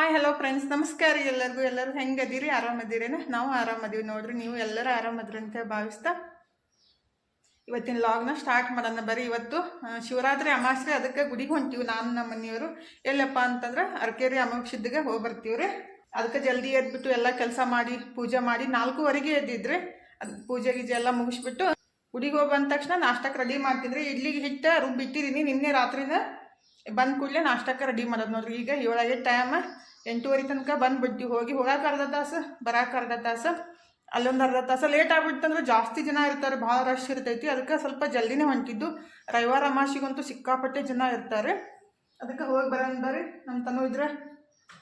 Hi hello friends ನಮಸ್ಕಾರ ಎಲ್ಲರಿಗೂ. ಎಲ್ಲರೂ ಹೆಂಗದಿರಿ? ಆರಾಮದಿರೇನ? ನಾವು ಆರಾಮದೀವಿ ನೋಡ್ರಿ. ನೀವು ಎಲ್ಲರೂ ಆರಾಮದ್ರಿ ಅಂತ ಭಾವಿಸ್ತಾ? ಇವತ್ತಿನ ಲಾಗ್ನ ಸ್ಟಾರ್ಟ್ ಮಾಡೋಣ ಬರೀ ಇವತ್ತು ಶಿವರಾತ್ರಿ ಅಮಾವಾಸ್ಯೆ ಅದಕ್ಕೆ ಗುಡಿಗೆ ಹೊಂಟೀವಿ ನಾನು, ನಮ್ಮ ಮನೆಯವರು. ಎಲ್ಲಪ್ಪ ಅಂತಂದ್ರೆ ಅರ್ಕೇರಿ ಅಮಾವಾಸ್ಯದ್ದಿಗೆ ಹೋಗಿ ಬರ್ತೀವ್ರಿ ಅದಕ್ಕೆ ಜಲ್ದಿ ಎದ್ಬಿಟ್ಟು ಎಲ್ಲ ಕೆಲಸ ಮಾಡಿ, ಪೂಜೆ ಮಾಡಿ ನಾಲ್ಕೂವರೆಗೆ ಎದ್ದಿದ್ರಿ. ಅದು ಪೂಜೆ ಗೀಜೆ ಎಲ್ಲ ಮುಗಿಸ್ಬಿಟ್ಟು ಗುಡಿಗೆ ಹೋಗಿ ಬಂದ ತಕ್ಷಣ ನಾಷ್ಟಕ್ಕೆ ರೆಡಿ ಮಾಡ್ತಿದ್ರಿ. ಇಡ್ಲಿಗೆ ಹಿಟ್ಟ ರುಬ್ಬಿಟ್ಟಿದ್ದೀನಿ ನಿನ್ನೆ ರಾತ್ರಿನ ಬಂದ ಕೂಡಲೇ ನಾಷ್ಟಕ್ಕೆ ರೆಡಿ ಮಾಡೋದು ನೋಡ್ರಿ. ಈಗ ಏಳಾಗೆ ಟೈಮ್ ಎಂಟೂವರೆ ತನಕ ಬಂದ್ಬಿಡ್ತೀವಿ ಹೋಗಿ ಹೋಗಕ್ಕೆ ಅರ್ಧ ತಾಸು ಬರಕ್ಕೆ ಅರ್ಧ ತಾಸು. ಅಲ್ಲೊಂದು ಅರ್ಧ ತಾಸು. ಲೇಟ್ ಆಗ್ಬಿಡ್ತಂದ್ರೆ ಜಾಸ್ತಿ ಜನ ಇರ್ತಾರೆ, ಭಾಳ ರಶ್ ಇರ್ತೈತಿ. ಅದಕ್ಕೆ ಸ್ವಲ್ಪ ಜಲ್ದಿನೇ ಹೊಂಟಿದ್ದು. ರವಿವಾರ ಅಮಾಸಿಗಂತೂ ಸಿಕ್ಕಾಪಟ್ಟೆ ಜನ ಇರ್ತಾರೆ. ಅದಕ್ಕೆ ಹೋಗಿ ಬರೋಣ ಬರ್ರಿ. ನಮ್ಮ ತನು ಇದ್ರೆ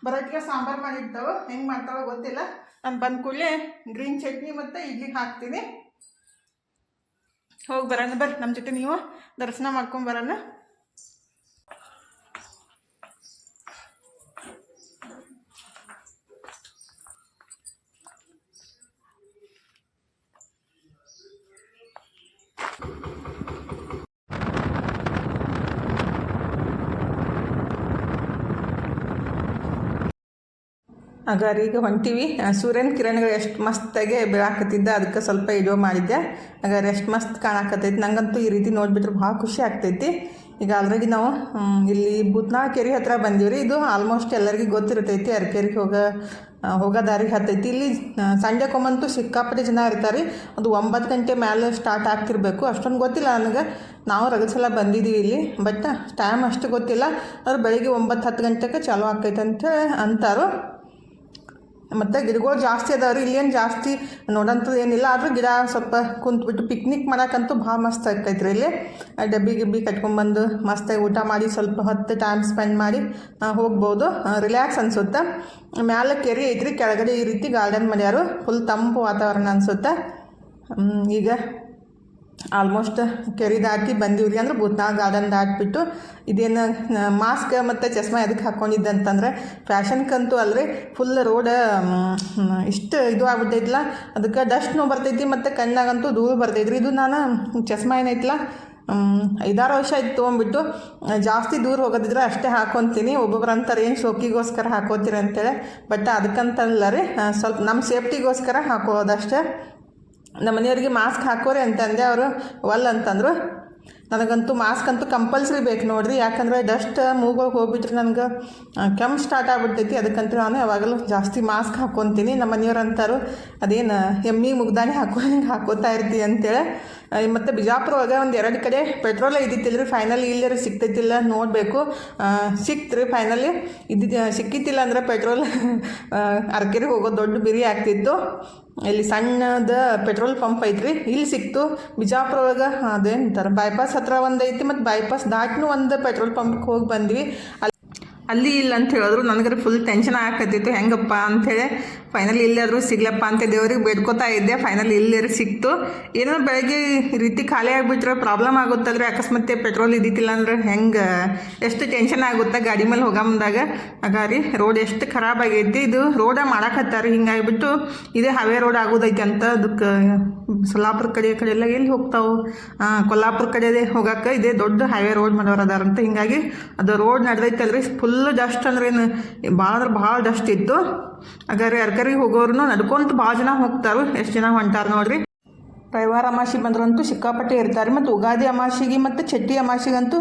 ಬರೋಕ್ಕೆ ಸಾಂಬಾರು ಮಾಡಿರ್ತಾವೆ. ಹೆಂಗೆ ಮಾಡ್ತಾವೋ ಗೊತ್ತಿಲ್ಲ. ನಾನು ಬಂದ ಕೂಡಲೇ ಗ್ರೀನ್ ಚಟ್ನಿ ಮತ್ತು ಇಡ್ಲಿ ಹಾಕ್ತೀನಿ. ಹೋಗಿ ಬರೋಣ ಬರ್ರಿ. ನಮ್ಮ ಜೊತೆ ನೀವು ದರ್ಶನ ಮಾಡ್ಕೊಂಡು ಬರೋಣ. ಹಾಗಾದ್ರೆ ಈಗ ಹೊಂಟೀವಿ. ಸೂರ್ಯನ ಕಿರಣಗಳು ಎಷ್ಟು ಮಸ್ತಾಗಿ ಬೀಳಾಕತ್ತಿದ್ದ, ಅದಕ್ಕೆ ಸ್ವಲ್ಪ ಇಡೋ ಮಾಡಿದ್ದೆ. ಹಾಗಾದ್ರೆ ಎಷ್ಟು ಮಸ್ತ್ ಕಾಣಾಕತ್ತೈತಿ. ನಂಗಂತೂ ಈ ರೀತಿ ನೋಡಿಬಿಟ್ರೆ ಭಾಳ ಖುಷಿ ಆಗ್ತೈತಿ. ಈಗ ಆಲ್ರೆಡಿ ನಾವು ಇಲ್ಲಿ ಬುತ್ನಾ ಕೆರೆ ಹತ್ರ ಬಂದೀವಿ ರೀ ಇದು ಆಲ್ಮೋಸ್ಟ್ ಎಲ್ಲರಿಗೂ ಗೊತ್ತಿರ್ತೈತಿ. ಅರಕೆರೆಗೆ ಹೋಗೋ ಹೋಗೋ ದಾರಿಗೆ ಹತ್ತೈತಿ. ಇಲ್ಲಿ ಸಂಜೆ ಸಂಜೆಕೊಮ್ಮಂತೂ ಸಿಕ್ಕಾಪಟ್ಟೆ ಜನ ಇರ್ತಾರೆ. ಅದು ಒಂಬತ್ತು ಗಂಟೆ ಮೇಲೆ ಸ್ಟಾರ್ಟ್ ಆಗ್ತಿರ್ಬೇಕು. ಅಷ್ಟೊಂದು ಗೊತ್ತಿಲ್ಲ ನನಗೆ. ನಾವು ರಗಸಲ ಸಲ ಬಂದಿದ್ದೀವಿ ಇಲ್ಲಿ. ಬಟ್ ಟೈಮ್ ಅಷ್ಟು ಗೊತ್ತಿಲ್ಲ. ಅವ್ರು ಬೆಳಿಗ್ಗೆ ಒಂಬತ್ತು ಹತ್ತು ಗಂಟೆಗೆ ಚಾಲು ಆಕೈತೆ ಅಂತ ಅಂತಾರು. ಮತ್ತು ಗಿಡಗಳು ಜಾಸ್ತಿ ಅದಾವ್ರಿ ಇಲ್ಲೇನು ಜಾಸ್ತಿ ನೋಡೋಂಥದ್ದು ಏನಿಲ್ಲ. ಆದರೂ ಗಿಡ ಸ್ವಲ್ಪ ಕುಂತ್ಬಿಟ್ಟು ಪಿಕ್ನಿಕ್ ಮಾಡೋಕ್ಕಂತೂ ಭಾಳ ಮಸ್ತ್ ಆಕೈತ್ರಿ ಇಲ್ಲಿ. ಡಬ್ಬಿ ಗಿಬ್ಬಿ ಕಟ್ಕೊಂಬಂದು ಮಸ್ತಾಗಿ ಊಟ ಮಾಡಿ, ಸ್ವಲ್ಪ ಹೊತ್ತು ಟೈಮ್ ಸ್ಪೆಂಡ್ ಮಾಡಿ ಹೋಗ್ಬೋದು. ರಿಲ್ಯಾಕ್ಸ್ ಅನಿಸುತ್ತೆ. ಮ್ಯಾಲೆ ಕೆರೆ ಐತ್ರಿ, ಕೆಳಗಡೆ ಈ ರೀತಿ ಗಾರ್ಡನ್ ಮಾಡ್ಯಾರು. ಫುಲ್ ತಂಪು ವಾತಾವರಣ ಅನಿಸುತ್ತೆ. ಈಗ ಆಲ್ಮೋಸ್ಟ್ ಕೆರೆ ದಾಟಿ ಅಂದ್ರೆ ಭೂತ್ನಾಳ್ ಗಾರ್ಡನ್ ದಾಟ್ಬಿಟ್ಟು ಇದೇನು ಮಾಸ್ಕ್ ಮತ್ತು ಚಸ್ಮಾ ಎದಕ್ಕೆ ಹಾಕ್ಕೊಂಡಿದ್ದೆ ಅಂತಂದ್ರೆ ಫ್ಯಾಷನ್ಕಂತೂ ಅಲ್ರಿ ಫುಲ್ ರೋಡ್ ಇಷ್ಟು ಇದು ಆಗ್ಬಿಟ್ಟೈತಿಲ್ಲ ಅದಕ್ಕೆ ಡಸ್ಟ್ನು ಬರ್ತೈತಿ ಮತ್ತು ಕಣ್ಣಾಗಂತೂ ಧೂಳು ರೀ ಇದು ನಾನು ಚಸ್ಮಾ ಏನೈತಿಲ್ಲ ಐದಾರು ವರ್ಷ ಆಯ್ತು ತೊಗೊಂಬಿಟ್ಟು ಜಾಸ್ತಿ ದೂರ ಹೋಗೋದಿದ್ರೆ ಅಷ್ಟೇ ಹಾಕೊತೀನಿ. ಒಬ್ಬೊಬ್ರು ಅಂತಾರೆ, ಏನು ಶೋಕಿಗೋಸ್ಕರ ಹಾಕೋತೀರಿ? ಅಂತೇಳಿ. ಬಟ್ ಅದಕ್ಕಂತಲ್ಲ ರೀ ಸ್ವಲ್ಪ ನಮ್ಮ ಸೇಫ್ಟಿಗೋಸ್ಕರ ಹಾಕೊಳ್ಳೋದಷ್ಟೇ ನಮ್ಮ ಮನೆಯವ್ರಿಗೆ ಮಾಸ್ಕ್ ಹಾಕೋರಿ ಅಂತಂದೆ ಅವರು, ಒಲ್ ಅಂತಂದರು. ನನಗಂತೂ ಮಾಸ್ಕ್ ಅಂತೂ ಕಂಪಲ್ಸರಿ ಬೇಕು ನೋಡ್ರಿ, ಯಾಕಂದ್ರೆ ಡಸ್ಟ್ ಮೂಗೋಗಿ ಹೋಗ್ಬಿಟ್ರೆ ನನಗೆ ಕೆಮ್ಮು ಸ್ಟಾರ್ಟ್ ಆಗಿಬಿಡ್ತೈತಿ. ಅದಕ್ಕಂತೂ ನಾನು ಯಾವಾಗಲೂ ಜಾಸ್ತಿ ಮಾಸ್ಕ್ ಹಾಕ್ಕೊತೀನಿ ನಮ್ಮ ಮನೆಯವ್ರು ಅಂತಾರು, ಅದೇನು, ಎಮ್ಮಿ ಮುಗ್ದಾನೆ ಹಾಕೋ, ಹಿಂಗೆ ಹಾಕೋತಾ ಇರ್ತಿ ಅಂತೇಳಿ. ಮತ್ತು ಬಿಜಾಪುರ ಒಳಗೆ ಒಂದು ಎರಡು ಕಡೆ ಪೆಟ್ರೋಲ್ ಇದ್ದಿತ್ತಿಲ್ಲ ರೀ ಫೈನಲಿ ಇಲ್ಲರ, ಸಿಗ್ತೈತಿಲ್ಲ ನೋಡಬೇಕು. ಸಿಕ್ತ್ರಿ ಫೈನಲಿ ಇದ್ದಿದ್ದು ಸಿಕ್ಕಿತ್ತಿಲ್ಲ ಅಂದ್ರೆ ಪೆಟ್ರೋಲ್ ಅರ್ಕೆರಿಗೆ ಹೋಗೋ ದೊಡ್ಡ ಬಿರಿ ಆಗ್ತಿತ್ತು. ಇಲ್ಲಿ ಸಣ್ಣದ ಪೆಟ್ರೋಲ್ ಪಂಪ್ ಐತ್ರಿ. ಇಲ್ಲಿ ಸಿಕ್ತು ಬಿಜಾಪುರ ಒಳಗೆ ಅದೇಂತಾರೆ ಬೈಪಾಸ್ ಹತ್ರ ಒಂದು ಐತಿ ಮತ್ತು ಬೈಪಾಸ್ ದಾಟ್ನು ಒಂದು ಪೆಟ್ರೋಲ್ ಪಂಪ್ಗೆ ಹೋಗಿ ಬಂದ್ವಿ. ಅಲ್ಲಿ ಇಲ್ಲ ಅಂತ ಹೇಳಿದ್ರು. ನನಗರೆ ಫುಲ್ ಟೆನ್ಷನ್ ಆಗತ್ತಿತ್ತು ಹೆಂಗಪ್ಪ ಅಂಥೇಳಿ ಫೈನಲಿ ಇಲ್ಲಾದರೂ ಸಿಗ್ಲಪ್ಪ ಅಂತ ದೇವ್ರಿಗೆ ಬೇಡ್ಕೋತಾ ಇದ್ದೆ. ಫೈನಲ್ ಇಲ್ಲೇ ಸಿಕ್ತು. ಏನೋ ಬೆಳಗ್ಗೆ ರೀತಿ ಖಾಲಿ ಆಗಿಬಿಟ್ರೆ ಪ್ರಾಬ್ಲಮ್ ಆಗುತ್ತಲ್ರಿ ಅಕಸ್ಮಾತ್ ಪೆಟ್ರೋಲ್ ಇದ್ದಿತ್ತಿಲ್ಲ ಅಂದ್ರೆ ಹೆಂಗೆ? ಎಷ್ಟು ಟೆನ್ಷನ್ ಆಗುತ್ತೆ ಗಾಡಿ ಮೇಲೆ ಹೋಗೋ ಮುಂದಾಗ? ಆಗ ರೀ ರೋಡ್ ಎಷ್ಟು ಖರಾಬ್ ಆಗೈತಿ. ಇದು ರೋಡ ಮಾಡಾಕತ್ತಾರೆ ಹಿಂಗಾಗಿಬಿಟ್ಟು ಇದೇ ಹವೆ ರೋಡ್ ಆಗೋದೈತೆ ಅಂತ ಅದಕ್ಕೆ ಸೊಲ್ಲಾಪುರ ಕಡೆ ಕಡೆ ಎಲ್ಲ ಎಲ್ಲಿ ಹೋಗ್ತಾವೆ? ಕೊಲ್ಲಾಪುರ ಕಡೆ ಹೋಗಕ್ಕೆ ಇದೇ ದೊಡ್ಡ ಹೈವೇ ರೋಡ್ ಮಾಡೋರು ಅದಾರಂತ ಹಿಂಗಾಗಿ ಅದು ರೋಡ್ ನಡೆದೈತಲ್ರಿ. ಫುಲ್ ಡಸ್ಟ್ ಅಂದ್ರೆ ಏನು, ಭಾಳ ಅಂದ್ರೆ ಭಾಳ ಡಸ್ಟ್ ಇತ್ತು. ಹಾಗಾದ್ರೆ ಅರ್ಕರಿಗೆ ಹೋಗೋರು ನಡ್ಕೊಂತ ಭಾಳ ಜನ ಹೋಗ್ತಾರೆ, ಎಷ್ಟು ಜನ ಹೊಂಟಾರ ನೋಡ್ರಿ. ರವಿವಾರ ಅಮಾಸಿ ಬಂದ್ರಂತೂ ಸಿಕ್ಕಾಪಟ್ಟೆ ಇರ್ತಾರೆ, ಮತ್ತು ಉಗಾದಿ ಅಮಾಸಿಗೆ ಮತ್ತು ಚಟ್ಟಿ ಅಮಾಸಿಗಂತೂ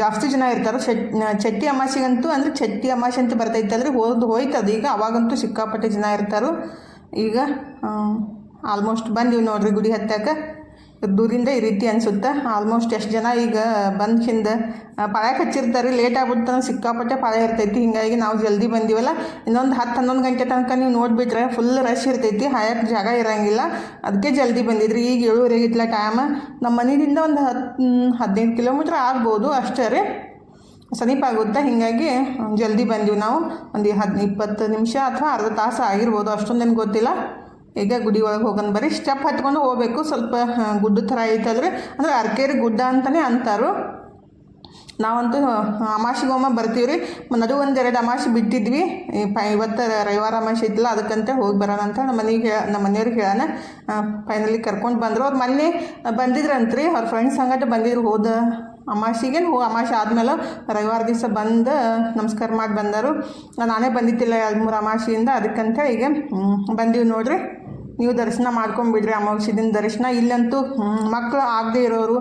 ಜಾಸ್ತಿ ಜನ ಇರ್ತಾರೆ. ಚಟ್ ಚಟ್ಟಿ ಅಮಾಸಿಗಂತೂ ಅಂದರೆ ಚಟ್ಟಿ ಅಮಾಸಿ ಅಂತ ಬರ್ತೈತಲ್ರಿ ಹೋದ್ ಹೋಯ್ತದ. ಈಗ ಅವಾಗಂತೂ ಸಿಕ್ಕಾಪಟ್ಟೆ ಜನ ಇರ್ತಾರೆ. ಈಗ ಆಲ್ಮೋಸ್ಟ್ ಬಂದೀವಿ ನೋಡ್ರಿ ಗುಡಿ ಹತ್ತಾಕ ದೂರಿಂದ ಈ ರೀತಿ ಅನಿಸುತ್ತೆ. ಆಲ್ಮೋಸ್ಟ್ ಎಷ್ಟು ಜನ ಈಗ ಬಂದ ಹಿಂದ ಪಾಳ್ಯಕ್ಕೆ ಹಚ್ಚಿರ್ತಾರೆ ಲೇಟ್ ಆಗ್ಬಿಡ್ತಾನೆ ಸಿಕ್ಕಾಪಟ್ಟೆ ಪಾಳ್ಯ ಇರ್ತೈತಿ. ಹಿಂಗಾಗಿ ನಾವು ಜಲ್ದಿ ಬಂದೀವಲ್ಲ. ಇನ್ನೊಂದು ಹತ್ತು ಹನ್ನೊಂದು ಗಂಟೆ ತನಕ ನೀವು ನೋಡಿಬಿಟ್ರೆ ಫುಲ್ ರಶ್ ಇರ್ತೈತಿ. ಹಾಯಕ್ಕೆ ಜಾಗ ಇರೋಂಗಿಲ್ಲ. ಅದಕ್ಕೆ ಜಲ್ದಿ ಬಂದಿದ್ರಿ. ಈಗ ಏಳುವರೆಗೆ ಇತ್ತಲ್ಲ ಟೈಮ್ ನಮ್ಮ ಮನೆಯಿಂದ ಒಂದು ಹತ್ತು ಹದಿನೈದು ಕಿಲೋಮೀಟ್ರ್ ಆಗ್ಬೋದು ಅಷ್ಟೇ ರೀ. ಸಮೀಪ ಆಗುತ್ತೆ. ಹೀಗಾಗಿ ಜಲ್ದಿ ಬಂದೀವಿ ನಾವು. ಒಂದು ಹದ್ ಇಪ್ಪತ್ತು ನಿಮಿಷ ಅಥವಾ ಅರ್ಧ ತಾಸು ಆಗಿರ್ಬೋದು. ಅಷ್ಟೊಂದೇನು ಗೊತ್ತಿಲ್ಲ. ಈಗ ಗುಡಿ ಒಳಗೆ ಹೋಗೋಣ ಬರೀ ಸ್ಟೆಪ್ ಹತ್ಕೊಂಡು ಹೋಗ್ಬೇಕು. ಸ್ವಲ್ಪ ಗುಡ್ಡ ಥರ ಐತಲ್ರಿ ಅಂದರೆ ಅರ್ಕೇರಿ ಗುಡ್ಡ ಅಂತಲೇ ಅಂತಾರು. ನಾವಂತೂ ಅಮಾಸಿಗೊಮ್ಮೆ ಬರ್ತೀವಿ ರೀ ನಡು ಎರಡು ಅಮಾಶಿ ಬಿಟ್ಟಿದ್ವಿ. ಇವತ್ತು ರವಿವಾರ ಅಮಾಶಿ ಇತ್ತಲ್ಲ ಅದಕ್ಕಂತ ಹೋಗಿ ಬರೋಣ ಅಂತ ನಮ್ಮ ಮನೆಗೆ ನಮ್ಮ ಮನೆಯವ್ರಿಗೆ ಹೇಳೋಣ ಫೈನಲಿ ಕರ್ಕೊಂಡು ಬಂದರು. ಅವ್ರು ಮೊನ್ನೆ ಬಂದಿದ್ರಂತ್ರಿ. ಅವ್ರ ಫ್ರೆಂಡ್ಸ್ ಸಂಗಟ ಬಂದಿದ್ರು ಹೋದ ಅಮಾಸಿಗೆ ಹೋ ಅಮಾಸೆ ಆದಮೇಲೆ ರವಿವಾರ ದಿವಸ ಬಂದು, ನಮಸ್ಕಾರ ಮಾಡಿ ಬಂದರು. ನಾನೇ ಬಂದಿದ್ದಿಲ್ಲ ಎರಡು ಮೂರು ಅಮಾಶಿಯಿಂದ, ಅದಕ್ಕಂತ ಈಗ ಬಂದೀವಿ ನೋಡ್ರಿ. ನೀವು ದರ್ಶನ ಮಾಡ್ಕೊಂಬಿಡ್ರಿ ಅಮಾವಾಸ್ಯ ದಿನ ದರ್ಶನ. ಇಲ್ಲಂತೂ ಮಕ್ಕಳು ಆಗದೆ ಇರೋರು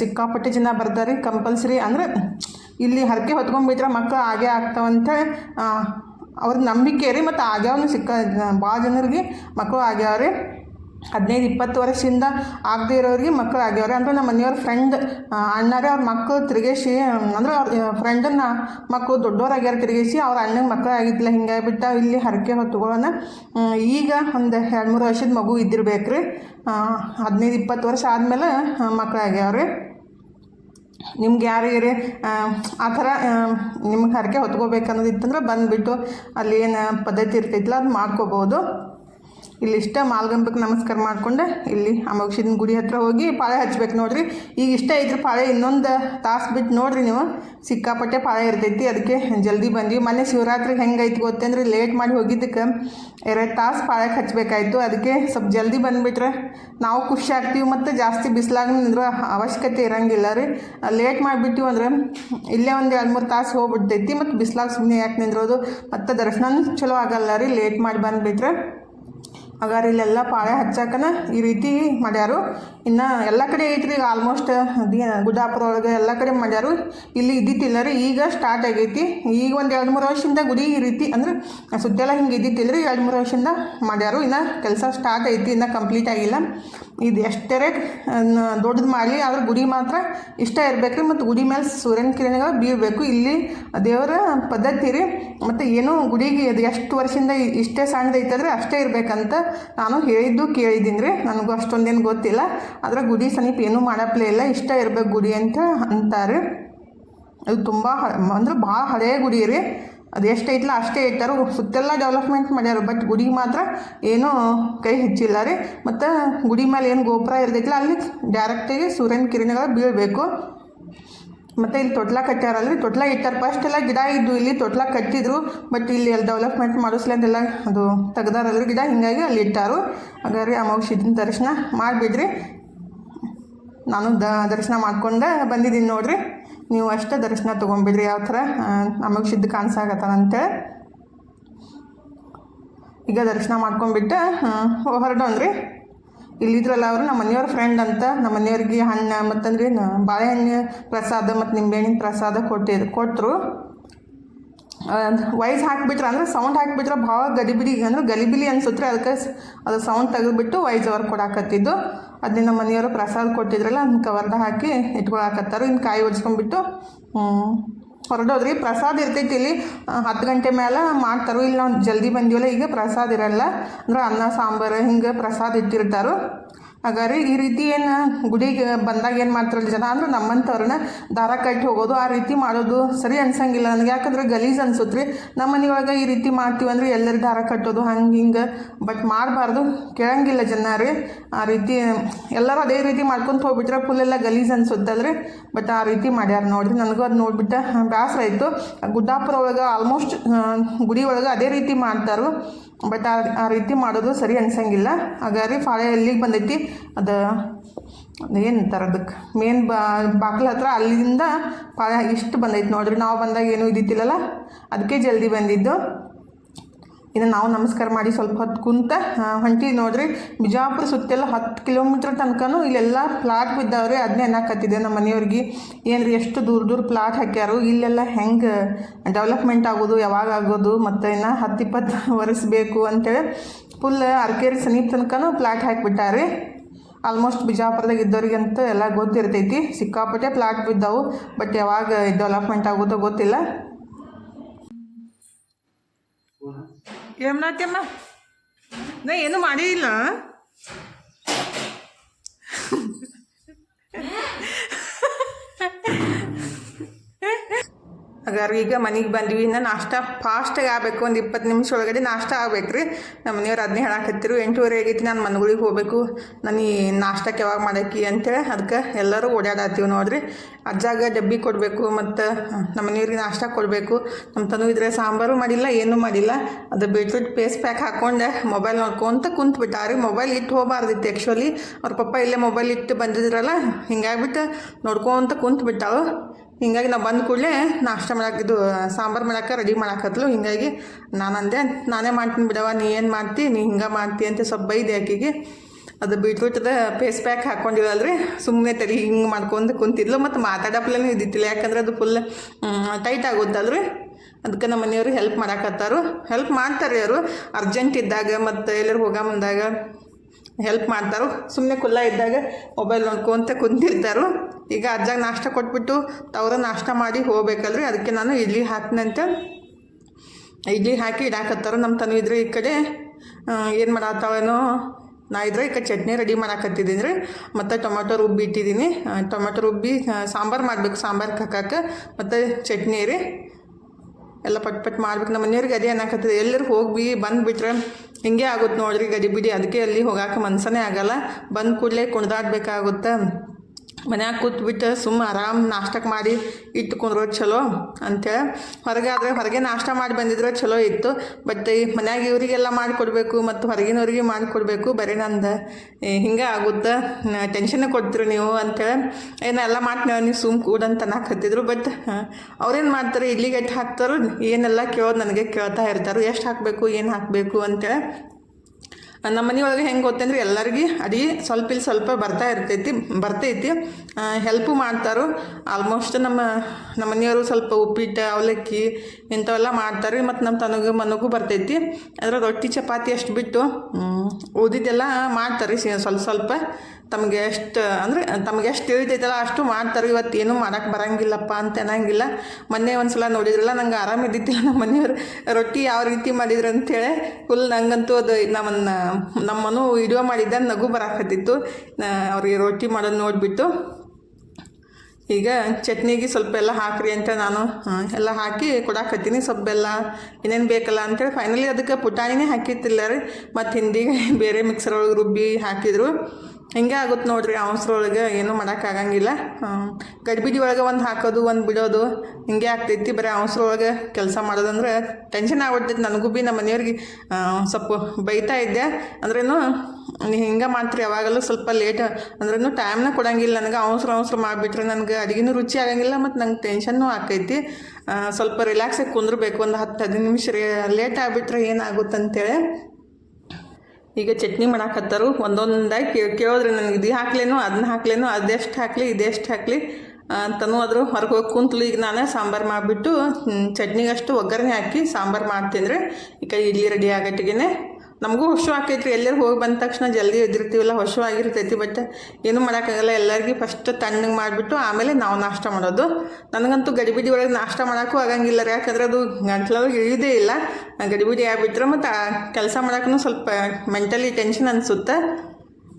ಸಿಕ್ಕಾಪಟ್ಟೆ ಜನ ಬರ್ತಾರೆ ಕಂಪಲ್ಸರಿ ಅಂದರೆ, ಇಲ್ಲಿ ಹರಕೆ ಹೊತ್ಕೊಂಡ್ಬಿಟ್ರೆ ಮಕ್ಕಳು ಆಗೇ ಆಗ್ತಾವಂತ. ಅವ್ರ ನಂಬಿಕೆ ರೀ, ಮತ್ತು ಆಗ್ಯಾವನು ಸಿಕ್ಕ ಭಾಳ ಜನರಿಗೆ ಮಕ್ಕಳು ಆಗ್ಯಾವ್ರಿ. ಹದಿನೈದು, ಇಪ್ಪತ್ತು ವರ್ಷದಿಂದ ಆಗದೇ ಇರೋರಿಗೆ ಮಕ್ಕಳು ಆಗ್ಯವ್ರೆ ಅಂದ್ರೆ ನಮ್ಮ ಮನೆಯವ್ರ ಫ್ರೆಂಡ್ ಅಣ್ಣರೇ ಅವ್ರ ಮಕ್ಕಳು ತಿರುಗೇಸಿ ಅಂದ್ರೆ ಅವ್ರ ಫ್ರೆಂಡನ್ನ ಮಕ್ಕಳು ದೊಡ್ಡವರಾಗ್ಯಾರ ತಿರುಗೇಸಿ ಅವ್ರ ಅಣ್ಣನ ಮಕ್ಕಳು ಆಗಿದ್ದಿಲ್ಲ ಹಿಂಗಾಗಿ ಬಿಟ್ಟ ಇಲ್ಲಿ ಹರಕೆ ಹೊತ್ತುಕೊಳ್ಳೋಣ. ಈಗ ಒಂದು ಎರಡು ಮೂರು ವರ್ಷದ ಮಗು ಇದ್ದಿರ್ಬೇಕ್ರಿ. ಹದಿನೈದು, ಇಪ್ಪತ್ತು ವರ್ಷ ಆದಮೇಲೆ ಮಕ್ಕಳು ಆಗ್ಯಾವ್ರಿ ನಿಮ್ಗೆ ಯಾರಿಗೆ ಆ ಥರ ನಿಮ್ಗೆ ಹರಕೆ ಹೊತ್ಕೋಬೇಕನ್ನೋದಿತ್ತಂದ್ರೆ ಬಂದುಬಿಟ್ಟು ಅಲ್ಲಿ ಏನು ಪದ್ಧತಿ ಇರ್ತೈತಿಲ್ಲ ಅದು ಮಾಡ್ಕೋಬೋದು. ಇಲ್ಲಿ ಇಷ್ಟ ಮಾಲ್ಗಂಬಕ್ಕೆ ನಮಸ್ಕಾರ ಮಾಡಿಕೊಂಡು. ಇಲ್ಲಿ ಅಮೋಕ್ಷಿನ ಗುಡಿ ಹತ್ರ ಹೋಗಿ ಪಾಳೆ ಹಚ್ಬೇಕು ನೋಡ್ರಿ. ಈಗ ಇಷ್ಟ ಐತ್ರಿ ಪಾಳೆ ಇನ್ನೊಂದು ತಾಸು ಬಿಟ್ಟು ನೋಡ್ರಿ ನೀವು. ಸಿಕ್ಕಾಪಟ್ಟೆ ಪಾಳೆ ಇರ್ತೈತಿ, ಅದಕ್ಕೆ ಜಲ್ದಿ ಬಂದ್ವಿ ಮೊನ್ನೆ ಶಿವರಾತ್ರಿ ಹೆಂಗೈತಿ ಗೊತ್ತಂದ್ರೆ ಲೇಟ್ ಮಾಡಿ ಹೋಗಿದ್ದಕ್ಕೆ ಎರಡು ತಾಸು ಪಾಳೆ ಹಚ್ಬೇಕಾಯ್ತು. ಅದಕ್ಕೆ ಸ್ವಲ್ಪ ಜಲ್ದಿ ಬಂದುಬಿಟ್ರೆ ನಾವು ಖುಷಿ ಆಗ್ತೀವಿ ಮತ್ತು ಜಾಸ್ತಿ ಬಿಸಿಲಾಗ ಅವಶ್ಯಕತೆ ಇರಂಗಿಲ್ಲ ರೀ. ಲೇಟ್ ಮಾಡಿಬಿಟ್ಟಿವಿ ಅಂದ್ರೆ ಇಲ್ಲೇ ಒಂದು ಎರಡು ಮೂರು ತಾಸು ಹೋಗ್ಬಿಡ್ತೈತಿ. ಮತ್ತು ಬಿಸಿಲಾಗ ಸುಮ್ಮನೆ ಯಾಕೆ ನಿಂದಿರೋದು? ಮತ್ತು ದರ್ಶನ ಚಲೋ ಆಗಲ್ಲ ರೀ. ಲೇಟ್ ಮಾಡಿ ಬಂದುಬಿಟ್ರೆ. ಅಗಾರ ಇಲ್ಲೆಲ್ಲ ಪಾಳೆ ಹಚ್ಚಾಕನ ಈ ರೀತಿ ಮಾಡ್ಯಾರು. ಇನ್ನು ಎಲ್ಲ ಕಡೆ ಐತ್ರಿ, ಈಗ ಆಲ್ಮೋಸ್ಟ್ ಗುಡಾಪುರ ಒಳಗೆ ಎಲ್ಲ ಕಡೆ ಮಾಡ್ಯಾರು. ಇಲ್ಲಿ ಇದ್ದಿತ್ತಿಲ್ಲ ರೀ ಈಗ ಸ್ಟಾರ್ಟ್ ಆಗೈತಿ. ಈಗ ಒಂದು ಎರಡು ಮೂರು ವರ್ಷದಿಂದ ಗುಡಿ ಈ ರೀತಿ ಅಂದ್ರೆ ಸುತ್ತೆಲ್ಲ ಹಿಂಗೆ ಇದ್ದಿತ್ತಿಲ್ಲ ರೀ ಎರಡು ಮೂರು ವರ್ಷದಿಂದ ಮಾಡ್ಯಾರು. ಇನ್ನು ಕೆಲಸ ಸ್ಟಾರ್ಟ್ ಐತಿ, ಇನ್ನು ಕಂಪ್ಲೀಟ್ ಆಗಿಲ್ಲ. ಇದು ಎಷ್ಟೇ ದೊಡ್ಡದು ಮಾಡಲಿ, ಆದ್ರೆ ಗುಡಿ ಮಾತ್ರ ಇಷ್ಟ ಇರ್ಬೇಕು ರೀ ಮತ್ತು ಗುಡಿ ಮೇಲೆ ಸೂರ್ಯನ ಕಿರಣಗಳು ಬೀಳಬೇಕು. ಇಲ್ಲಿ ದೇವರ ಪದ್ಧತಿ ರೀ. ಮತ್ತು ಏನು ಗುಡಿಗೆ ಅದು ಎಷ್ಟು ವರ್ಷದಿಂದ ಇಷ್ಟೇ ಸಣ್ಣದೈತಂದ್ರೆ ಅಷ್ಟೇ ಇರಬೇಕಂತ ನಾನು ಹೇಳಿದ್ದು ಕೇಳಿದ್ದೀನಿ ರೀ. ನನಗೂ ಅಷ್ಟೊಂದೇನು ಗೊತ್ತಿಲ್ಲ. ಆದರೆ ಗುಡಿ ಸಮೀಪ ಏನೂ ಮಾಡಪ್ಲೇ ಇಲ್ಲ, ಇಷ್ಟ ಇರಬೇಕು ಗುಡಿ ಅಂತ ಅಂತಾರೆ. ಅದು ತುಂಬ ಅಂದ್ರೆ ಭಾಳ ಹಳೆಯ ಗುಡಿ ರೀ. ಅದು ಎಷ್ಟು ಐತಲ್ಲ ಅಷ್ಟೇ ಇಟ್ಟಾರು, ಸುತ್ತೆಲ್ಲ ಡೆವಲಪ್ಮೆಂಟ್ ಮಾಡ್ಯಾರ ಬಟ್ ಗುಡಿ ಮಾತ್ರ ಏನೂ ಕೈ ಹೆಚ್ಚಿಲ್ಲ ರೀ. ಮತ್ತು ಗುಡಿ ಮೇಲೆ ಏನು ಗೋಪುರ ಇರ್ತೈತಿಲ್ಲ ಅಲ್ಲಿ ಡೈರೆಕ್ಟಾಗಿ ಸೂರ್ಯನ ಕಿರಣಗಳು ಬೀಳಬೇಕು. ಮತ್ತು ಇಲ್ಲಿ ತೊಟ್ಲ ಕಟ್ಟ್ಯಾರಲ್ರಿ, ತೊಟ್ಲ ಇಟ್ಟಾರ. ಫಸ್ಟ್ ಎಲ್ಲ ಗಿಡ ಇದ್ದು ಇಲ್ಲಿ ತೊಟ್ಲ ಕಟ್ಟಿದ್ರು ಬಟ್ ಇಲ್ಲಿ ಅಲ್ಲಿ ಡೆವಲಪ್ಮೆಂಟ್ ಮಾಡಿಸ್ಲಂದೆಲ್ಲ ಅದು ತೆಗ್ದಾರಲ್ರಿ ಗಿಡ, ಹಿಂಗಾಗಿ ಅಲ್ಲಿ ಇಟ್ಟಾರು. ಹಾಗಾದ್ರೆ ಅಮಾವಾಸ್ಯದ ದರ್ಶನ ಮಾಡಿಬಿಡ್ರಿ ನಾನು ದ, ದರ್ಶನ ಮಾಡ್ಕೊಂಡೆ ಬಂದಿದ್ದೀನಿ ನೋಡ್ರಿ. ನೀವು ಅಷ್ಟೇ ದರ್ಶನ ತೊಗೊಂಬಿಡ್ರಿ, ಯಾವ ಥರ ನಮಗೆ ಸಿದ್ಧ ಕಾಣಿಸಾಕತ್ತಾನಂತೇಳಿ ಈಗ ದರ್ಶನ ಮಾಡ್ಕೊಂಡ್ಬಿಟ್ಟು ಹೊರಡೋಣ್ರಿ ಇಲ್ಲಿದ್ರಲ್ಲ ಅವರು ನಮ್ಮ ಮನೆಯವ್ರ ಫ್ರೆಂಡ್ ಅಂತ, ನಮ್ಮ ಮನೆಯವ್ರಿಗೆ ಹಣ್ಣು ಮತ್ತಂದ್ರೆ ಬಾಳೆಹಣ್ಣು ಪ್ರಸಾದ ಮತ್ತು ನಿಂಬೆಹಣ್ಣಿನ ಪ್ರಸಾದ ಕೊಟ್ಟಿದ್ರು ಕೊಟ್ಟರು ವಾಯ್ಸ್ ಹಾಕಿಬಿಟ್ರೆ ಅಂದ್ರೆ ಸೌಂಡ್ ಹಾಕಿಬಿಟ್ರೆ ಭಾಳ ಗಡಿಬಿಡಿ ಅಂದರೆ ಗಲಿಬಿಲಿ ಅನ್ಸುತ್ತೆ ಅದಕ್ಕೆ ಅದು ಸೌಂಡ್ ತೆಗೆದುಬಿಟ್ಟು ವಾಯ್ಸ್ ಅವ್ರು ಕೊಡಾಕತ್ತಿದ್ದು. ಅದನ್ನ ನಮ್ಮ ಮನೆಯವರು ಪ್ರಸಾದ ಕೊಟ್ಟಿದ್ರಲ್ಲ, ಅದನ್ನ ಕವರ್ದ ಹಾಕಿ ಇಟ್ಕೊಳಕತ್ತಾರ. ಇನ್ನು ಕಾಯಿ ಒಡ್ಸ್ಕೊಂಡ್ಬಿಟ್ಟು ಹೊರಡೋದ್ರಿ. ಪ್ರಸಾದ ಇರ್ತೈತಿ ಇಲ್ಲಿ. ಹತ್ತು ಗಂಟೆ ಮೇಲೆ ಮಾಡ್ತಾರೋ. ಇಲ್ಲಿ ನಾವು ಜಲ್ದಿ ಬಂದೀವಲ್ಲ, ಈಗ ಪ್ರಸಾದ ಇರಲ್ಲ. ಅಂದ್ರೆ ಅನ್ನ, ಸಾಂಬಾರು, ಹಿಂಗೆ ಪ್ರಸಾದ ಇಟ್ಟಿರ್ತಾರೋ. ಹಾಗಾದ್ರೆ ಈ ರೀತಿ ಏನು ಗುಡಿಗೆ ಬಂದಾಗ ಏನು ಮಾಡ್ತಾರಲ್ಲ ಜನ? ಅಂದ್ರೆ ನಮ್ಮಂಥವ್ರನ್ನ ದಾರ ಕಟ್ಟಿ ಹೋಗೋದು, ಆ ರೀತಿ ಮಾಡೋದು ಸರಿ ಅನ್ಸಂಗಿಲ್ಲ. ನನಗೆ ಯಾಕಂದ್ರೆ ಗಲೀಜ್ ಅನ್ಸುತ್ತೆ ರೀ ನಮ್ಮ ಮನೆಯೊಳಗೆ ಈ ರೀತಿ ಮಾಡ್ತೀವಿ ಅಂದ್ರೆ ಎಲ್ಲರ ದಾರ ಕಟ್ಟೋದು, ಹಂಗೆ ಹಿಂಗೆ. ಬಟ್ ಮಾಡಬಾರ್ದು. ಕೇಳಂಗಿಲ್ಲ ಜನ ರೀ. ಆ ರೀತಿ ಎಲ್ಲರೂ ಅದೇ ರೀತಿ ಮಾಡ್ಕೊಂತ ಹೋಗ್ಬಿಟ್ರೆ ಫುಲ್ ಎಲ್ಲ ಗಲೀಜ್ ಅನ್ಸುತ್ತಲ್ರಿ. ಬಟ್ ಆ ರೀತಿ ಮಾಡ್ಯಾರ ನೋಡಿರಿ. ನನಗೂ ಅದು ನೋಡ್ಬಿಟ್ಟು ಬೇಸರ ಆಯಿತು. ಗುಡ್ಡಾಪುರ ಒಳಗೆ ಆಲ್ಮೋಸ್ಟ್ ಗುಡಿ ಒಳಗೆ ಅದೇ ರೀತಿ ಮಾಡ್ತಾರೋ. ಬಟ್ ಆ ರೀತಿ ಮಾಡೋದು ಸರಿ ಅನ್ಸಂಗಿಲ್ಲ. ಹಾಗಾದ್ರೆ ಫಾಳೆ ಎಲ್ಲಿಗೆ ಬಂದೈತಿ? ಅದು ಏನು ಅದಕ್ಕೆ ಮೇನ್ ಬಾ ಹತ್ರ ಅಲ್ಲಿಂದ ಪಾಳೆ ಇಷ್ಟು ಬಂದೈತಿ ನೋಡ್ರಿ. ನಾವು ಬಂದಾಗ ಏನೂ ಇದ್ದಿತ್ತಿಲ್ಲಲ್ಲ ಅದಕ್ಕೆ ಜಲ್ದಿ ಬಂದಿದ್ದು. ಇನ್ನು ನಾವು ನಮಸ್ಕಾರ ಮಾಡಿ ಸ್ವಲ್ಪ ಹೊತ್ತು ಕುಂತ ಹೊಂಟಿ ನೋಡ್ರಿ. ಬಿಜಾಪುರ ಸುತ್ತೆಲ್ಲ ಹತ್ತು ಕಿಲೋಮೀಟ್ರ್ ತನಕನೂ ಇಲ್ಲೆಲ್ಲ ಪ್ಲಾಟ್ ಬಿದ್ದಾವ್ರಿ. ಅದನ್ನೇ ಅನ್ನಕತ್ತಿದೆ ನಮ್ಮ ಮನೆಯವ್ರಿಗೆ. ಏನು ರೀ ಎಷ್ಟು ದೂರ ದೂರ ಪ್ಲಾಟ್ ಹಾಕ್ಯಾರು, ಇಲ್ಲೆಲ್ಲ ಹೆಂಗೆ ಡೆವಲಪ್ಮೆಂಟ್ ಆಗೋದು, ಯಾವಾಗ ಆಗೋದು, ಮತ್ತು ಇನ್ನು ಹತ್ತು ಇಪ್ಪತ್ತು ವರ್ಷ ಬೇಕು ಅಂತೇಳಿ ಫುಲ್ ಅರ್ಕೇರಿ ಸಮೀಪ ತನಕನೂ ಪ್ಲಾಟ್ ಹಾಕಿಬಿಟ್ಟಾರೆ. ಆಲ್ಮೋಸ್ಟ್ ಬಿಜಾಪುರದಾಗ ಅಂತ ಎಲ್ಲ ಗೊತ್ತಿರ್ತೈತಿ. ಸಿಕ್ಕಾಪಟ್ಟೆ ಪ್ಲಾಟ್ ಬಿದ್ದಾವು ಬಟ್ ಯಾವಾಗ ಡೆವಲಪ್ಮೆಂಟ್ ಆಗೋದೋ ಗೊತ್ತಿಲ್ಲ. ಏಮ್ನಾತ್ಯಮ್ಮ ನಾ ಏನು ಮಾಡಿಲ್ಲ. ಹಾಗಾದ್ರೆ ಈಗ ಮನೆಗೆ ಬಂದ್ವಿ. ಇನ್ನು ನಾಷ್ಟ ಫಾಸ್ಟಾಗಿ ಆಗಬೇಕು. ಒಂದು ಇಪ್ಪತ್ತು ನಿಮಿಷ ಒಳಗಡೆ ನಾಷ್ಟ ಆಗ್ಬೇಕು ರೀ. ನಮ್ಮ ಮನೆಯವ್ರು ಅದನ್ನೇ ಹೇಳಕತ್ತಿರು. ಎಂಟೂವರೆ ಆಗೈತಿ ನಾನು ಮನೆಗಳಿಗೆ ಹೋಗಬೇಕು. ಈ ನಾಷ್ಟಕ್ಕೆ ಯಾವಾಗ ಮಾಡಾಕಿ ಅಂತೇಳಿ ಅದಕ್ಕೆ ಎಲ್ಲರೂ ಓಡಾಡತ್ತೀವಿ ನೋಡ್ರಿ. ಅಜ್ಜಾಗ ಡಬ್ಬಿ ಕೊಡಬೇಕು ಮತ್ತು ನಮ್ಮ ಮನೆಯವ್ರಿಗೆ ನಾಷ್ಟ ಕೊಡಬೇಕು. ನಮ್ಮ ತನು ಇದ್ರೆ ಸಾಂಬಾರು ಮಾಡಿಲ್ಲ, ಏನೂ ಮಾಡಿಲ್ಲ. ಅದು ಬೀಟ್ರೂಟ್ ಪೇಸ್ ಪ್ಯಾಕ್ ಹಾಕ್ಕೊಂಡೆ ಮೊಬೈಲ್ ನೋಡ್ಕೊಂತ ಕುಂತು ಬಿಟ್ಟಾರಿ. ಮೊಬೈಲ್ ಇಟ್ಟು ಹೋಗಬಾರ್ದಿತ್ತು ಆ್ಯಕ್ಚುಲಿ ಅವ್ರ ಪಪ್ಪ ಇಲ್ಲೇ ಮೊಬೈಲ್ ಇಟ್ಟು ಬಂದಿದ್ರಲ್ಲ ಹಿಂಗಾಗ್ಬಿಟ್ಟು ನೋಡ್ಕೊಂತ ಕುಂತು ಬಿಟ್ಟಾಳು. ಹಿಂಗಾಗಿ ನಾವು ಬಂದ ಕೂಡಲೇ ನಾಷ್ಟ ಮಾಡಕ್ಕೆ ಇದು ಸಾಂಬಾರು ಮಾಡಕ್ಕೆ ರೆಡಿ ಮಾಡಾಕತ್ಲು. ಹಿಂಗಾಗಿ ನಾನು ಅಂದೆ ನಾನೇ ಮಾಡ್ತೀನಿ ಬಿಡವ ನೀ ಏನು ಮಾಡ್ತಿ, ನೀ ಹಿಂಗೆ ಮಾಡ್ತಿ ಅಂತ ಸ್ವಲ್ಪ ಬೈದೆ ಆಕೆಗೆ. ಅದು ಬೀಟ್ರೂಟದ ಪೇಸ್ ಪ್ಯಾಕ್ ಹಾಕ್ಕೊಂಡಿವಲ್ರಿ ಸುಮ್ಮನೆ ತಲೆ ಹಿಂಗೆ ಮಾಡ್ಕೊಂಡು ಕುಂತಿದ್ಲು ಮತ್ತು ಮಾತಾಡಪ್ಲೇ ಇದ್ದಿತ್ತಿಲ್ಲ. ಯಾಕಂದ್ರೆ ಅದು ಫುಲ್ ಟೈಟ್ ಆಗುತ್ತಲ್ರಿ. ಅದಕ್ಕೆ ನಮ್ಮ ಮನೆಯವರು ಹೆಲ್ಪ್ ಮಾಡಾಕತ್ತಾರು. ಹೆಲ್ಪ್ ಮಾಡ್ತಾರೆ ಅವರು ಅರ್ಜೆಂಟ್ ಇದ್ದಾಗ ಮತ್ತು ಎಲ್ಲರೂ ಹೋಗಾಮಂದಾಗ ಮುಂದಾಗ ಹೆಲ್ಪ್ ಮಾಡ್ತಾರೋ. ಸುಮ್ಮನೆ ಕುಲ್ಲ ಇದ್ದಾಗ ಮೊಬೈಲ್ ನೋಡ್ಕೊಂತ ಕುಂತಿರ್ತಾರೋ. ಈಗ ಅಜ್ಜಾಗ ನಾಷ್ಟ ಕೊಟ್ಬಿಟ್ಟು ತವ್ರ ನಾಷ್ಟ ಮಾಡಿ ಹೋಗ್ಬೇಕಲ್ರಿ. ಅದಕ್ಕೆ ನಾನು ಇಡ್ಲಿ ಹಾಕ್ನಂತ. ಇಡ್ಲಿ ಹಾಕಿ ಇಡಾಕತ್ತಾರ. ನಮ್ಮ ತನು ಇದ್ರೆ ಈ ಕಡೆ ಏನು ಮಾಡತ್ತಾವೇನೋ ನಾ ಇದ್ರೆ ಈಗ ಚಟ್ನಿ ರೆಡಿ ಮಾಡಾಕತ್ತಿದ್ದೀನಿ ರೀ. ಮತ್ತು ಟೊಮೆಟೊ ರುಬ್ಬಿ ಇಟ್ಟಿದ್ದೀನಿ. ಟೊಮೆಟೊ ರುಬ್ಬಿ ಸಾಂಬಾರು ಮಾಡಬೇಕು. ಸಾಂಬಾರು ಹಾಕಕ್ಕೆ ಮತ್ತು ಚಟ್ನಿ ರೀ. ಎಲ್ಲ ಪಟ್ ಪಟ್ ಮಾಡ್ಬೇಕು. ನಮ್ಮ ಮನೆಯವ್ರಿಗೆ ಅದೇ ಅನ್ನಕತ್ತದೆ. ಎಲ್ಲರೂ ಹೋಗಿ ಬಂದುಬಿಟ್ರೆ ಹಿಂಗೆ ಆಗುತ್ತೆ ನೋಡ್ರಿ ಗಡಿ ಬಿಡಿ ಅದಕ್ಕೆ ಅಲ್ಲಿ ಹೋಗಾಕ ಮನ್ಸನೇ ಆಗಲ್ಲ. ಬಂದ ಕೂಡಲೇ ಕುಣ್ದಾಡ್ಬೇಕಾಗುತ್ತೆ. ಮನ್ಯಾಗ ಕೂತ್ಬಿಟ್ಟು ಸುಮ್ಮ ಆರಾಮ್ ನಾಷ್ಟಕ್ಕೆ ಮಾಡಿ ಇಟ್ಟು ಚಲೋ ಅಂತೇಳಿ ಹೊರಗೆ ಆದರೆ ಹೊರಗೆ ನಾಷ್ಟ ಮಾಡಿ ಬಂದಿದ್ರೆ ಚಲೋ ಇತ್ತು. ಬಟ್ ಈ ಮನ್ಯಾಗ ಇವರಿಗೆಲ್ಲ ಮಾಡಿಕೊಡ್ಬೇಕು ಮತ್ತು ಹೊರಗಿನವ್ರಿಗೆ ಮಾಡಿಕೊಡ್ಬೇಕು ಬರೀ ನಂದು. ಹಿಂಗೆ ಆಗುತ್ತೆ. ಟೆನ್ಷನ್ ಕೊಡ್ತೀರಿ ನೀವು ಅಂಥೇಳಿ ಏನೆಲ್ಲ ನೀನು ನೀವು ಸುಮ್ ಕೂಡಂತ ಹತ್ತಿದ್ರು ಬಟ್ ಅವ್ರೇನು ಮಾಡ್ತಾರೆ? ಇಲ್ಲಿಗೆ ಎಷ್ಟು ಹಾಕ್ತಾರೋ? ಏನೆಲ್ಲ ಕೇಳೋದು ನನಗೆ ಕೇಳ್ತಾ ಇರ್ತಾರೆ? ಎಷ್ಟು ಹಾಕಬೇಕು, ಏನು ಹಾಕಬೇಕು ಅಂತೇಳಿ ನಮ್ಮ ಮನೆಯೊಳಗೆ ಹೆಂಗೆ ಗೊತ್ತಂದ್ರೆ ಎಲ್ಲರಿಗೆ ಅಡಿಗೆ ಸ್ವಲ್ಪ ಇಲ್ಲಿ ಸ್ವಲ್ಪ ಬರ್ತಾ ಇರ್ತೈತಿ, ಬರ್ತೈತಿ. ಹೆಲ್ಪು ಮಾಡ್ತಾರೋ. ಆಲ್ಮೋಸ್ಟ್ ನಮ್ಮ ನಮ್ಮ ಮನೆಯವರು ಸ್ವಲ್ಪ ಉಪ್ಪಿಟ್ಟು, ಅವಲಕ್ಕಿ ಇಂಥವೆಲ್ಲ ಮಾಡ್ತಾರೆ ಮತ್ತು ನಮ್ಮ ತನಗೂ ಮನಗೂ ಬರ್ತೈತಿ. ಅದರ ರೊಟ್ಟಿ ಚಪಾತಿ ಅಷ್ಟು ಬಿಟ್ಟು ಉಳಿದಿದ್ದೆಲ್ಲ ಮಾಡ್ತಾರೆ ಸ್ವಲ್ಪ ಸ್ವಲ್ಪ. ತಮಗೆ ಎಷ್ಟು, ಅಂದರೆ ತಮಗೆ ಎಷ್ಟು ತಿಳಿತೈತಲ್ಲ ಅಷ್ಟು ಮಾಡ್ತಾರೆ. ಇವತ್ತು ಏನೂ ಮಾಡೋಕ್ಕೆ ಬರಂಗಿಲ್ಲಪ್ಪ ಅಂತ ಅನ್ನಂಗಿಲ್ಲ. ಮೊನ್ನೆ ಒಂದು ಸಲ ನೋಡಿದ್ರಲ್ಲ, ನಂಗೆ ಆರಾಮ ಇದ್ದಿದ್ದಿಲ್ಲ. ನಮ್ಮ ಮನೆಯವರು ರೊಟ್ಟಿ ಯಾವ ರೀತಿ ಮಾಡಿದ್ರು ಅಂತೇಳಿ ಫುಲ್ ನಂಗಂತೂ ಅದು ನಮ್ಮನ್ನು, ನಮ್ಮನು ವಿಡಿಯೋ ಮಾಡಿದ್ದ ನಗು ಬರಾಕತ್ತಿತ್ತು. ಅವ್ರಿಗೆ ರೊಟ್ಟಿ ಮಾಡೋದು ನೋಡಿಬಿಟ್ಟು, ಈಗ ಚಟ್ನಿಗೆ ಸ್ವಲ್ಪ ಎಲ್ಲ ಹಾಕ್ರಿ ಅಂತ ನಾನು ಎಲ್ಲ ಹಾಕಿ ಕೊಡಾಕತ್ತೀನಿ. ಸ್ವಲ್ಪ ಬೆಲ್ಲ ಏನೇನು ಬೇಕಲ್ಲ ಅಂತೇಳಿ ಫೈನಲಿ ಅದಕ್ಕೆ ಪುಟಾಣಿನೇ ಹಾಕಿತ್ತಿಲ್ಲ ರೀ. ಮತ್ತು ಹಿಂದಿಗೆ ಬೇರೆ ಮಿಕ್ಸರ್ ಒಳಗೆ ರುಬ್ಬಿ ಹಾಕಿದ್ರು. ಹಿಂಗೆ ಆಗುತ್ತೆ ನೋಡಿರಿ ಅವಸರೊಳಗೆ ಏನೂ ಮಾಡೋಕ್ಕಾಗಂಗಿಲ್ಲ ಗಡ್ಬಿಡಿ ಒಳಗೆ ಒಂದು ಹಾಕೋದು, ಒಂದು ಬಿಡೋದು ಹಿಂಗೆ ಆಗ್ತೈತಿ. ಬರೀ ಅವಸರೊಳಗೆ ಕೆಲಸ ಮಾಡೋದಂದ್ರೆ ಟೆನ್ಷನ್ ಆಗ್ಬಿಡ್ತೈತಿ. ನನಗೂ ಭೀ ನಮ್ಮ ಮನೆಯವ್ರಿಗೆ ಸ್ವಲ್ಪ ಬೈತಾ ಇದ್ದೆ. ಅಂದ್ರೇನು, ನೀ ಹಿಂಗೆ ಮಾಡ್ತೀರಿ, ಯಾವಾಗಲೂ ಸ್ವಲ್ಪ ಲೇಟ್ ಅಂದ್ರೂ ಟೈಮ್ನ ಕೊಡಂಗಿಲ್ಲ. ನನಗೆ ಅವಸರ ಅವಸರ ಮಾಡಿಬಿಟ್ರೆ ನನಗೆ ಅಡುಗೆನೂ ರುಚಿ ಆಗಂಗಿಲ್ಲ ಮತ್ತು ನಂಗೆ ಟೆನ್ಷನ್ನೂ ಆಕೈತಿ ಸ್ವಲ್ಪ ರಿಲ್ಯಾಕ್ಸಾಗಿ ಕುಂದ್ರಬೇಕು. ಒಂದು ಹತ್ತು ಹದಿನೈದು ನಿಮಿಷ ಲೇಟ್ ಆಗಿಬಿಟ್ರೆ ಏನಾಗುತ್ತೆ ಅಂತೇಳಿ ಈಗ ಚಟ್ನಿ ಮಾಡಾಕತ್ತಾರು ಒಂದೊಂದಾಗಿ ಕೇಳಿದ್ರೆ ನನಗೆ ಇದು ಹಾಕ್ಲೇನು ಅದನ್ನ ಹಾಕ್ಲೇನು, ಅದೆಷ್ಟು ಹಾಕಲಿ, ಇದೆಷ್ಟು ಹಾಕಲಿ ಅಂತನೂ ಆದರೂ ಹೊರಗೆ ಹೋಗಿ ಕುಂತಲು. ಈಗ ನಾನು ಸಾಂಬಾರು ಮಾಡಿಬಿಟ್ಟು ಚಟ್ನಿಗಷ್ಟು ಒಗ್ಗರಣೆ ಹಾಕಿ ಸಾಂಬಾರು ಮಾಡ್ತೀನಿ ಈಗ ಇಡ್ಲಿ ರೆಡಿ ಆಗಟ್ಟಿಗೆ ನಮಗೂ ಹುಷು ಆಕೈತ್ರಿ ಎಲ್ಲರೂ ಹೋಗಿ ಬಂದ ತಕ್ಷಣ ಜಲ್ದಿ ಎದ್ದಿರ್ತೀವಲ್ಲ ಹುಷು ಆಗಿರ್ತೈತಿ ಬಟ್ ಏನೂ ಮಾಡೋಕ್ಕಾಗಲ್ಲ. ಎಲ್ಲರಿಗೂ ಫಸ್ಟ್ ತಣ್ಣಗೆ ಮಾಡಿಬಿಟ್ಟು ಆಮೇಲೆ ನಾವು ನಾಷ್ಟ ಮಾಡೋದು. ನನಗಂತೂ ಗಡಿಬಿಡಿ ಒಳಗೆ ನಾಷ್ಟ ಮಾಡೋಕ್ಕೂ ಆಗಂಗಿಲ್ಲ ರೀ. ಯಾಕಂದ್ರೆ ಅದು ಗಂಟ್ಲೊಳಗೆ ಇಳಿಯೋದೇ ಇಲ್ಲ. ಗಡಿಬಿಡಿ ಆಗಿಬಿಟ್ರೆ ಮತ್ತು ಕೆಲಸ ಮಾಡೋಕ್ಕೂ ಸ್ವಲ್ಪ ಮೆಂಟಲಿ ಟೆನ್ಷನ್ ಅನಿಸುತ್ತೆ.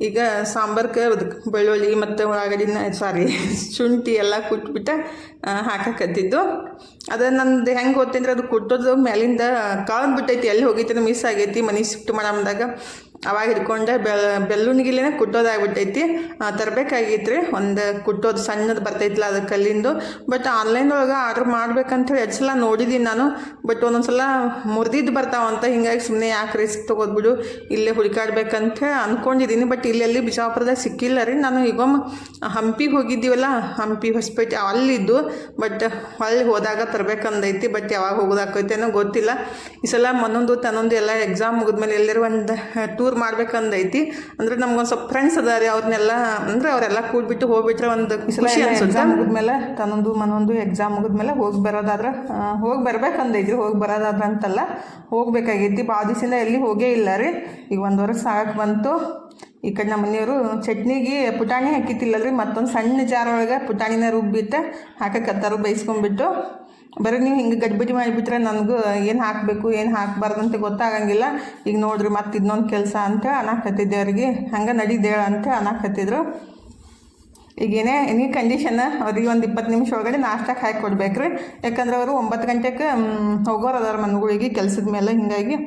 ಈಗ ಸಾಂಬಾರ್ಕ ಅದಕ್ಕೆ ಬೆಳ್ಳುಳ್ಳಿ ಮತ್ತು ಉಳ್ಳಾಗಡ್ಡಿನ ಸಾರಿ ಶುಂಠಿ ಎಲ್ಲ ಕುಟ್ಬಿಟ್ಟು ಹಾಕಕತ್ತಿದ್ದು. ಅದು ನಂದು ಹೆಂಗೆ ಗೊತ್ತಂದ್ರೆ ಅದು ಕುಟ್ಟೋದು ಮೇಲಿಂದ ಕಾಳು ಬಿಟ್ಟೈತಿ ಎಲ್ಲಿ ಹೋಗೈತಿ ಮಿಸ್ ಆಗೈತಿ ಮನೆ ಶಿಫ್ಟ್ ಮಾಡಮ್ದಾಗ. ಅವಾಗ ಹಿಡ್ಕೊಂಡೆ ಬೆಲ್ ಬೆಲ್ಲುಣಿಗಿಲೇನೆ ಕುಟ್ಟೋದಾಗ್ಬಿಟ್ಟೈತಿ. ತರಬೇಕಾಗಿತ್ತು ರೀ ಒಂದು ಕುಟ್ಟೋದು ಸಣ್ಣದು ಬರ್ತೈತಿಲ್ಲ ಅದು ಕಲ್ಲಿಂದು ಬಟ್ ಆನ್ಲೈನ್ ಒಳಗೆ ಆರ್ಡ್ರ್ ಮಾಡ್ಬೇಕಂತೇಳಿ ಎರಡು ಸಲ ನೋಡಿದ್ದೀನಿ ನಾನು. ಬಟ್ ಒಂದೊಂದು ಸಲ ಮುರಿದಿದ್ದು ಬರ್ತಾವಂತ. ಹಿಂಗಾಗಿ ಸುಮ್ಮನೆ ಯಾಕೆ ರಿಸ್ಕ್ ತೊಗೋದ್ಬಿಡು, ಇಲ್ಲೇ ಹುಡುಕಾಡ್ಬೇಕಂತ ಅಂದ್ಕೊಂಡಿದ್ದೀನಿ ಬಟ್ ಇಲ್ಲೆಲ್ಲಿ ಬಿಜಾಪುರದಾಗ ಸಿಕ್ಕಿಲ್ಲ ರೀ. ನಾನು ಈಗೊಮ್ಮೆ ಹಂಪಿಗೆ ಹೋಗಿದ್ದೀವಲ್ಲ, ಹಂಪಿ ಹೊಸಪೇಟೆ ಅಲ್ಲಿದ್ದು. ಬಟ್ ಅಲ್ಲಿ ಹೋದಾಗ ತರಬೇಕಂದೈತಿ. ಬಟ್ ಯಾವಾಗ ಹೋಗೋದಾಕೈತೇನೋ ಗೊತ್ತಿಲ್ಲ. ಈ ಸಲ ಮನೊಂದು ತನ್ನೊಂದು ಎಲ್ಲ ಎಕ್ಸಾಮ್ ಮುಗಿದ್ಮೇಲೆ ಎಲ್ಲರೂ ಒಂದು ಟೂರ್ ಮಾಡ್ಬೇಕಂದೈತಿ. ಅಂದ್ರೆ ನಮ್ಗೊಂದು ಸ್ವಲ್ಪ ಫ್ರೆಂಡ್ಸ್ ಅದಾರೆ ಅವ್ರನ್ನೆಲ್ಲ ಅಂದ್ರೆ ಅವರೆಲ್ಲ ಕೂಡ್ಬಿಟ್ಟು ಹೋಗ್ಬಿಟ್ರೆ ಒಂದು ಖುಷಿ ಅನ್ಸುತ್ತೆ. ಮುಗಿದ್ಮೇಲೆ ತನ್ನೊಂದು ಮನೊಂದು ಎಕ್ಸಾಮ್ ಮುಗಿದ್ಮೇಲೆ ಹೋಗಿ ಬರೋದಾದ್ರೆ ಹೋಗಿ ಬರ್ಬೇಕಂದೈತಿ ಹೋಗಿ ಬರೋದಾದ್ರೆ ಅಂತಲ್ಲ. ಹೋಗ್ಬೇಕಾಗೈತಿ. ಭಾಳ ದಿವಸದಿಂದ ಎಲ್ಲಿ ಹೋಗೇ ಇಲ್ಲ ರೀ. ಈಗ ಒಂದು ವರ್ಷ ಆಗಕ್ಕೆ ಬಂತು. ಈ ಕಡೆ ನಮ್ಮ ಮನೆಯವರು ಚಟ್ನಿಗೆ ಪುಟಾಣಿ ಹಾಕಿತ್ತಿಲ್ಲ ರೀ ಮತ್ತೊಂದು ಸಣ್ಣ ಜಾರ ಒಳಗೆ ಪುಟಾಣಿನ ರುಬ್ಬಿಟ್ಟು ಹಾಕಕತ್ತಾರು ಬೇಯಿಸ್ಕೊಂಡ್ಬಿಟ್ಟು. ಬರೀ ನೀವು ಹಿಂಗೆ ಗಜ್ಬಜಿ ಮಾಡಿಬಿಟ್ರೆ ನನಗೂ ಏನು ಹಾಕಬೇಕು, ಏನು ಹಾಕಬಾರ್ದು ಅಂತ ಗೊತ್ತಾಗಂಗಿಲ್ಲ. ಈಗ ನೋಡ್ರಿ ಮತ್ತೆ ಇನ್ನೊಂದು ಕೆಲಸ ಅಂತ ಅನ್ನಕತ್ತಿದ್ದೆ ಅವ್ರಿಗೆ. ಹಂಗೆ ನಡೀದೇಳ ಅಂತ ಅನ್ನಕತ್ತಿದ್ರು ಈಗ ಏನೇ ಎನಿ ಕಂಡೀಷನ್ ಅವ್ರಿಗೆ ಒಂದು ಇಪ್ಪತ್ತು ನಿಮಿಷ ಒಳಗಡೆ ನಾಷ್ಟಕ್ಕೆ ಹಾಕಿ ಕೊಡ್ಬೇಕ್ರಿ. ಯಾಕಂದ್ರೆ ಅವರು ಒಂಬತ್ತು ಗಂಟೆಗೆ ಹೋಗೋರು ಅದಾರ ಮನೆಗಳಿಗೆ ಕೆಲಸದ ಮೇಲೆ ಹಿಂಗಾಗಿ.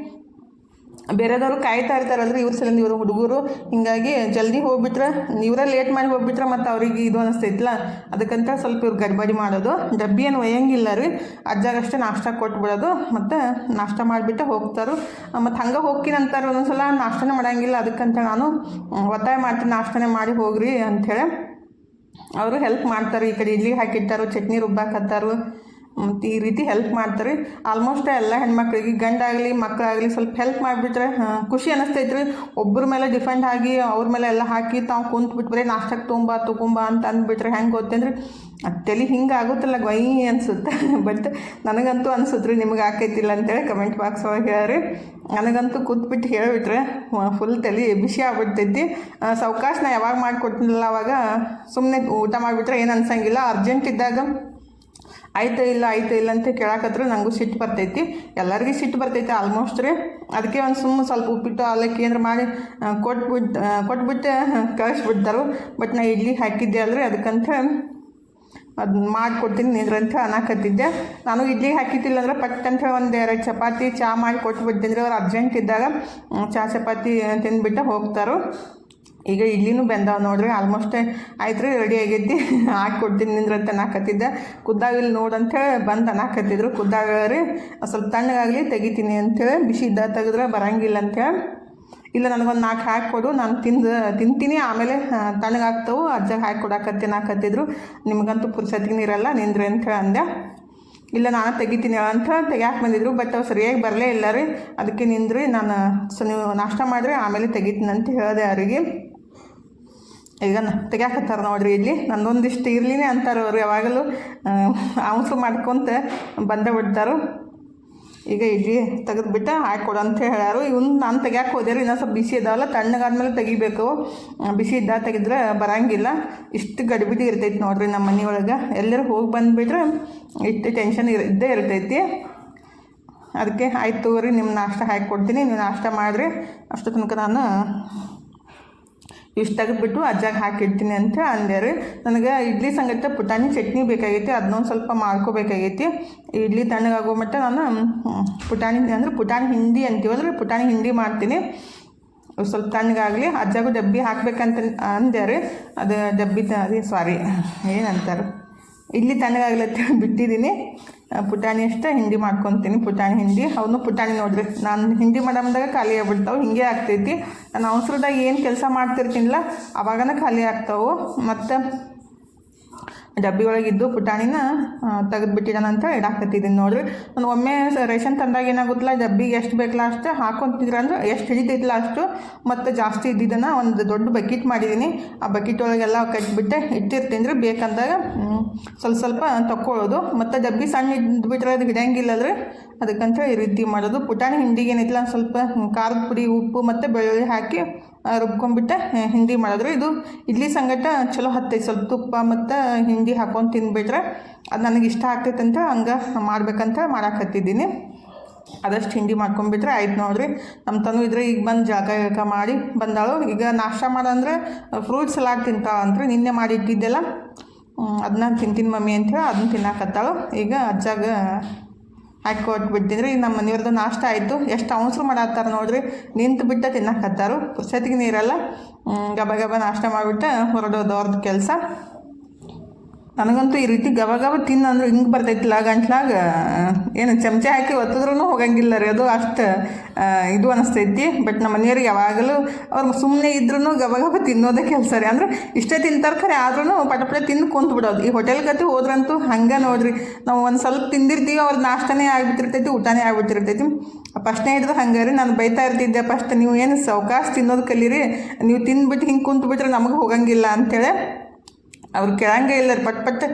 ಬೇರೆದವರು ಕಾಯ್ತಾ ಇರ್ತಾರಲ್ರಿ ಇವ್ರ ಸಲಿಂದ ಇವರು ಹುಡುಗರು. ಹಿಂಗಾಗಿ ಜಲ್ದಿ ಹೋಗ್ಬಿಟ್ರೆ, ಇವರೇ ಲೇಟ್ ಮಾಡಿ ಹೋಗ್ಬಿಟ್ರೆ ಮತ್ತು ಅವ್ರಿಗೆ ಇದು ಅನಿಸ್ತೈತಲ್ಲ ಅದಕ್ಕಂತ ಸ್ವಲ್ಪ ಇವ್ರು ಗಡ್ಬಡಿ ಮಾಡೋದು. ಡಬ್ಬಿ ಏನು ಒಯ್ಯಂಗಿಲ್ಲ ರೀ. ಅಜ್ಜಾಗಷ್ಟೇ ನಾಷ್ಟ ಕೊಟ್ಬಿಡೋದು. ಮತ್ತು ನಾಷ್ಟ ಮಾಡಿಬಿಟ್ಟು ಹೋಗ್ತಾರೆ. ಮತ್ತು ಹಂಗೆ ಹೋಗ್ತೀನಿ ಅಂತಾರೆ ಒಂದೊಂದ್ಸಲ ನಾಷ್ಟನೇ ಮಾಡೋಂಗಿಲ್ಲ. ಅದಕ್ಕಂತ ನಾನು ಒತ್ತಾಯ ಮಾಡ್ತೀನಿ ನಾಷ್ಟನೇ ಮಾಡಿ ಹೋಗ್ರಿ ಅಂಥೇಳಿ ಅವರು ಹೆಲ್ಪ್ ಮಾಡ್ತಾರೆ. ಈ ಕಡೆ ಇಡ್ಲಿ ಹಾಕಿಟ್ಟಾರು, ಚಟ್ನಿ ರುಬ್ಬಾಕತ್ತಾರು. ಮತ್ತು ಈ ರೀತಿ ಹೆಲ್ಪ್ ಮಾಡ್ತಾರೆ. ಆಲ್ಮೋಸ್ಟ್ ಎಲ್ಲ ಹೆಣ್ಮಕ್ಳಿಗೆ ಗಂಡಾಗಲಿ, ಮಕ್ಕಳಾಗಲಿ ಸ್ವಲ್ಪ ಹೆಲ್ಪ್ ಮಾಡಿಬಿಟ್ರೆ ಖುಷಿ ಅನ್ನಿಸ್ತೈತೆ ರೀ ಒಬ್ಬರ ಮೇಲೆ ಡಿಫೆಂಡ್ ಆಗಿ ಅವ್ರ ಮೇಲೆ ಎಲ್ಲ ಹಾಕಿ ತಾವು ಕುಂತ್ಬಿಟ್ಟು ಬರೀ ನಾಷ್ಟಕ್ಕೆ ತುಂಬ ತೊಗೊಂಬ ಅಂತ ಅಂದ್ಬಿಟ್ರೆ ಹೆಂಗೆ ಗೊತ್ತೇನ್ರಿ? ತಲೆ ಹಿಂಗೆ ಆಗುತ್ತಲ್ಲ ಗೊಯ್ ಅನ್ಸುತ್ತೆ. ಬಟ್ ನನಗಂತೂ ಅನಿಸುತ್ತೆ ರೀ ನಿಮ್ಗೆ ಆಕೈತಿಲ್ಲ ಅಂತೇಳಿ ಕಮೆಂಟ್ ಬಾಕ್ಸ್ ಒಳಗೆ ಹೇಳ್ರಿ. ನನಗಂತೂ ಕೂತ್ಬಿಟ್ಟು ಹೇಳಿಬಿಟ್ರೆ ಫುಲ್ ತಲೆ ಬಿಸಿ ಆಗ್ಬಿಡ್ತೈತಿ. ಸಾವಕಾಶ ನಾ ಯಾವಾಗ ಮಾಡಿಕೊಟ್ಟಿಲ್ಲ ಅವಾಗ ಸುಮ್ಮನೆ ಊಟ ಮಾಡಿಬಿಟ್ರೆ ಏನು ಅನ್ಸಂಗಿಲ್ಲ. ಅರ್ಜೆಂಟ್ ಇದ್ದಾಗ ಆಯ್ತಾ ಇಲ್ಲ ಆಯ್ತಾ ಇಲ್ಲ ಅಂತ ಕೇಳಾಕತ್ರ ನನಗೂ ಸಿಟ್ಟು ಬರ್ತೈತಿ. ಎಲ್ಲರಿಗೂ ಸಿಟ್ಟು ಬರ್ತೈತಿ ಆಲ್ಮೋಸ್ಟ್ ರೀ. ಅದಕ್ಕೆ ಒಂದು ಸುಮ್ಮನೆ ಸ್ವಲ್ಪ ಉಪ್ಪಿಟ್ಟು, ಅವಲಕ್ಕಿ ಏನಾರು ಮಾಡಿ ಕೊಟ್ಬಿಟ್ಟು ಕೊಟ್ಬಿಟ್ಟು ಕಳಿಸ್ಬಿಡ್ತಾರೆ. ಬಟ್ ನಾ ಇಡ್ಲಿ ಹಾಕಿದ್ದೆ ಅಲ್ರಿ, ಅದಕ್ಕಂತ ಅದನ್ನ ಮಾಡಿಕೊಡ್ತೀನಿ ನಿಂದ್ರಂತ ಅನ್ನಕತ್ತಿದ್ದೆ. ನಾನು ಇಡ್ಲಿ ಹಾಕಿದ್ದಿಲ್ಲ ಅಂದ್ರೆ ಪಟ್ ಒಂದು ಎರಡು ಚಪಾತಿ ಚಾ ಮಾಡಿ ಕೊಟ್ಬಿಟ್ಟಿದ್ರೆ ಅವ್ರು ಅರ್ಜೆಂಟ್ ಇದ್ದಾಗ ಚಹಾ ಚಪಾತಿ ತಿಂದ್ಬಿಟ್ಟು ಹೋಗ್ತಾರೋ. ಈಗ ಇಡ್ಲಿನೂ ಬೆಂದಾವ ನೋಡ್ರಿ ಆಲ್ಮೋಸ್ಟ್ ಆಯ್ತು ರೀ ರೆಡಿ ಆಗೈತಿ ಹಾಕ್ಕೊಡ್ತೀನಿ ಅಂತ ಅನ್ನಕತ್ತಿದ್ದೆ. ಕುದ್ದಾಗಿಲ್ ನೋಡಂತೇಳಿ ಬಂದು ಅನ್ನಕತ್ತಿದ್ರು. ಕುದ್ದಾಗ ರೀ, ಸ್ವಲ್ಪ ತಣ್ಣಗಾಗಲಿ ತೆಗಿತೀನಿ ಅಂಥೇಳಿ ಬಿಸಿ ಇದ್ದ ತೆಗೆದ್ರೆ ಬರಂಗಿಲ್ಲ ಅಂತೇಳಿ ಇಲ್ಲ, ನನಗೊಂದು ನಾಲ್ಕು ಹಾಕಿಕೊಡು ನಾನು ತಿಂದು, ತಿಂತೀನಿ. ಆಮೇಲೆ ತಣ್ಣಗಾಗ್ತವು ಅಜ್ಜಗೆ ಹಾಕಿ ಹಾಕತ್ತಿದ್ರು ನಿಮಗಂತೂ ಪುರ್ಸತ್ತಿಗೆ ಇರಲ್ಲ ನಿಂದ್ರೆ ಅಂತ ಅಂದೆ. ಇಲ್ಲ, ನಾನು ತೆಗಿತೀನಿ ಅಂತ ತೆಗಿಯಾಕೆ ಬಂದಿದ್ರು. ಬಟ್ ಅವ್ರು ಸರಿಯಾಗಿ ಬರಲೇ ಇಲ್ಲ ರೀ. ಅದಕ್ಕೆ ನಿಂದ್ರಿ, ನಾನು ಸೊ, ನೀವು ನಾಷ್ಟ ಮಾಡಿರಿ, ಆಮೇಲೆ ತೆಗಿತೀನಿ ಅಂತ ಹೇಳಿದೆ ಅವರಿಗೆ. ಈಗ ತೆಗ್ಯಾಕತ್ತಾರ ನೋಡ್ರಿ ಇಲ್ಲಿ. ನಂದೊಂದಿಷ್ಟು ಇರ್ಲಿನೇ ಅಂತಾರೆ ಅವ್ರು ಯಾವಾಗಲೂ. ಅವಸು ಮಾಡ್ಕೊಂತ ಬಂದೇ ಬಿಡ್ತಾರು. ಈಗ ಇಲ್ಲಿ ತೆಗೆದ್ಬಿಟ್ಟು ಹಾಕೊಡು ಅಂತ ಹೇಳ್ಯಾರು. ಇವನ್ ನಾನು ತೆಗ್ಯಾಕೆ ಹೋದೆ ಇನ್ನೊಂದು ಸ್ವಲ್ಪ ಬಿಸಿ ಇದಾವಲ್ಲ ತಣ್ಣಗಾದ್ಮೇಲೆ ತೆಗಿಬೇಕು. ಬಿಸಿ ಇದ್ದ ತೆಗೆದ್ರೆ ಬರಂಗಿಲ್ಲ. ಇಷ್ಟು ಗಡಿಬಿಡಿ ಇರ್ತೈತಿ ನೋಡ್ರಿ ನಮ್ಮ ಮನೆಯೊಳಗೆ. ಎಲ್ಲರೂ ಹೋಗಿ ಬಂದುಬಿಟ್ರೆ ಇಷ್ಟು ಟೆನ್ಷನ್ ಇರ್ ಇದ್ದೇ ಇರ್ತೈತಿ. ಅದಕ್ಕೆ ಆಯ್ತು ತಗೋರಿ ನಿಮ್ಮ ನಾಷ್ಟ ಹಾಕಿ ಕೊಡ್ತೀನಿ ನೀವು ನಾಷ್ಟ ಮಾಡಿರಿ. ಅಷ್ಟು ತನಕ ನಾನು ಇಷ್ಟು ತೆಗೆದುಬಿಟ್ಟು ಅಜ್ಜಾಗ ಹಾಕಿಡ್ತೀನಿ ಅಂತ ಅಂದ್ಯಾರು. ನನಗೆ ಇಡ್ಲಿ ಸಂಗತ ಪುಟಾಣಿ ಚಟ್ನಿ ಬೇಕಾಗೈತಿ ಅದನ್ನೊಂದು ಸ್ವಲ್ಪ ಮಾಡ್ಕೋಬೇಕಾಗೈತಿ. ಇಡ್ಲಿ ತಣ್ಣಗಾಗೋ ಮಟ್ಟ ನಾನು ಪುಟಾಣಿ ಅಂದರೆ ಪುಟಾಣಿ ಹಿಂಡಿ ಅಂತೀವಲ್ರಿ ಪುಟಾಣಿ ಹಿಂಡಿ ಮಾಡ್ತೀನಿ. ಸ್ವಲ್ಪ ತಣ್ಣಗಾಗಲಿ, ಅಜ್ಜಾಗೂ ಡಬ್ಬಿ ಹಾಕ್ಬೇಕಂತ ಅಂದ್ಯಾರು. ಅದು ಡಬ್ಬಿ ಸಾರಿ ಏನಂತಾರೆ? ಇಡ್ಲಿ ತಣ್ಣಗಾಗ್ಲತ್ತ ಬಿಟ್ಟಿದ್ದೀನಿ. ಪುಟಾಣಿ ಅಷ್ಟೇ, ಹಿಂಡಿ ಮಾಡ್ಕೊತೀನಿ. ಪುಟಾಣಿ, ಹಿಂಡಿ. ಅವನು ಪುಟಾಣಿ ನೋಡ್ರಿ. ನಾನು ಹಿಂಡಿ ಮಾಡಮ್ದಾಗ ಖಾಲಿ ಆಗ್ಬಿಡ್ತಾವೆ. ಹಿಂಗೆ ಆಗ್ತೈತಿ. ನಾನು ಅವಸರದಾಗ ಏನು ಕೆಲಸ ಮಾಡ್ತಿರ್ತೀನಿಲ್ಲ ಅವಾಗನ ಖಾಲಿ ಆಗ್ತಾವೆ. ಮತ್ತು ಡಬ್ಬಿ ಒಳಗಿದ್ದು ಪುಟಾಣಿನ ತೆಗೆದ್ಬಿಟ್ಟಿದ್ದಾನ ಅಂತ ಇಡಾಕತ್ತಿದ್ದೀನಿ ನೋಡ್ರಿ. ನಾನು ಒಮ್ಮೆ ರೇಷನ್ ತಂದಾಗ ಏನಾಗುತ್ತಲ್ಲ ಡಬ್ಬಿಗೆ ಎಷ್ಟು ಬೇಕಲ್ಲ ಅಷ್ಟು ಹಾಕೊಂತಿದ್ರ ಅಂದ್ರೆ ಎಷ್ಟು ಹಿಡಿತೈತಿಲ್ಲ ಅಷ್ಟು ಮತ್ತು ಜಾಸ್ತಿ ಇದ್ದಿದ್ದನ್ನು ಒಂದು ದೊಡ್ಡ ಬಕೆಟ್ ಮಾಡಿದ್ದೀನಿ. ಆ ಬಕೆಟ್ ಒಳಗೆಲ್ಲ ಕಟ್ಬಿಟ್ಟೆ, ಇಟ್ಟಿರ್ತೀನಿ ರೀ. ಬೇಕಂದಾಗ ಸ್ವಲ್ಪ ಸ್ವಲ್ಪ ತಕ್ಕೊಳ್ಳೋದು. ಮತ್ತು ಡಬ್ಬಿ ಸಣ್ಣ ಇದ್ಬಿಟ್ರೆ ಅದು ಹಿಡಿಯಂಗಿಲ್ಲಲ್ರಿ ಅದಕ್ಕಂತ ಈ ರೀತಿ ಮಾಡೋದು. ಪುಟಾಣಿ ಹಿಂಡಿಗೆ ಏನೈತಿಲ್ಲ ಸ್ವಲ್ಪ ಖಾರದ ಪುಡಿ, ಉಪ್ಪು ಮತ್ತು ಬೆಳ್ಳುಳ್ಳಿ ಹಾಕಿ ರುಬ್ಕೊಂಡ್ಬಿಟ್ಟು. ಹಿಂಡಿ ಮಾಡಿದ್ರು. ಇದು ಇಡ್ಲಿ ಸಂಗಟ ಚಲೋ ಹತ್ತೈತೆ. ಸ್ವಲ್ಪ ತುಪ್ಪ ಮತ್ತು ಹಿಂಡಿ ಹಾಕೊಂಡು ತಿನ್ಬಿಟ್ರೆ ಅದು ನನಗೆ ಇಷ್ಟ ಆಗ್ತೈತಂತ ಹಂಗೆ ಮಾಡ್ಬೇಕಂತ ಮಾಡಾಕತ್ತಿದ್ದೀನಿ ಅದಷ್ಟು ಹಿಂಡಿ ಮಾಡ್ಕೊಂಡ್ಬಿಟ್ರೆ ಆಯ್ತು ನೋಡ್ರಿ. ನಮ್ಮ ತನು ಇದ್ರೆ ಈಗ ಬಂದು ಜಾಗ ಜಾಗ ಮಾಡಿ ಬಂದಾಳು. ಈಗ ನಾಷ್ಟ ಮಾಡಂದ್ರೆ ಎಲ್ಲ ಸಲಾಡ್ ತಿಂತಾಳಂತ್ರಿ ನಿನ್ನೆ ಮಾಡಿ ಇಟ್ಟಿದ್ದೆಲ್ಲ ಅದನ್ನ ತಿಂತೀನಿ ಮಮ್ಮಿ ಅಂತೇಳಿ ಅದನ್ನ ತಿನ್ನಾಕತ್ತಾಳು. ಈಗ ಅಜ್ಜಾಗ ಹಾಕಿ ಕೊಟ್ಬಿಟ್ಟಿದ್ರಿ ಈಗ ನಮ್ಮ ಮನೆಯವ್ರದ್ದು ನಾಷ್ಟ ಆಯಿತು. ಎಷ್ಟು ಅವಸರು ಮಾಡತ್ತಾರ ನೋಡ್ರಿ. ನಿಂತು ಬಿಟ್ಟು ತಿನ್ನಕತ್ತಾರು. ಸತ್ತಿಗೆ ನೀರಲ್ಲ ಗಬ ಗಬ ನಾಷ್ಟ ಮಾಡಿಬಿಟ್ಟು ಹೊರಡೋದು ಅವ್ರದ್ದು ಕೆಲಸ. ನನಗಂತೂ ಈ ರೀತಿ ಗಬ ಗಬ ತಿನ್ನು ಅಂದ್ರೆ ಹಿಂಗೆ ಬರ್ತೈತಿಲ್ಲ. ಗಂಟ್ಲಾಗ ಏನು ಚಮಚೆ ಹಾಕಿ ಒತ್ತಿದ್ರೂ ಹೋಗಂಗಿಲ್ಲ ರೀ. ಅದು ಅಷ್ಟು ಇದು ಅನಿಸ್ತೈತಿ. ಬಟ್ ನಮ್ಮ ಮನೆಯವ್ರಿಗೆ ಯಾವಾಗಲೂ ಅವ್ರು ಸುಮ್ಮನೆ ಇದ್ರೂ ಗಬ ಗಬ ತಿನ್ನೋದೇ ಕೆಲಸ ರೀ. ಅಂದ್ರೆ ಇಷ್ಟೇ ತಿಂತಾರೆ ಖರೆ ಆದ್ರೂ ಪಟಪಟ ಪಟ ತಿಂದು ಕುಂತು ಬಿಡೋದು. ಈ ಹೋಟೆಲ್ ಕತೆ ಹೋದ್ರಂತೂ ಹಂಗೆ ನೋಡ್ರಿ. ನಾವು ಒಂದು ಸ್ವಲ್ಪ ತಿಂದಿರ್ತೀವಿ, ಅವ್ರ ನಾಷ್ಟನೇ ಆಗ್ಬಿಟ್ಟಿರ್ತೈತಿ, ಊಟನೇ ಆಗಿಬಿಟ್ಟಿರ್ತೈತಿ. ಫಸ್ಟ್ನೇ ಹಿಡಿದು ಹಂಗೆ ರೀ. ನಾನು ಬೈತಾ ಇರ್ತಿದ್ದೆ ಫಸ್ಟ್, ನೀವು ಏನು ಸಾವಕಾಶ ತಿನ್ನೋದು ಕಲೀರಿ. ನೀವು ತಿಂದ್ಬಿಟ್ಟು ಹಿಂಗೆ ಕುಂತು ಬಿಟ್ರೆ ನಮಗೆ ಹೋಗಂಗಿಲ್ಲ ಅಂತೇಳಿ. ಅವ್ರು ಕೇಳಂಗೆ ಇಲ್ಲ ರೀ ಪಟ್ ಪಟ್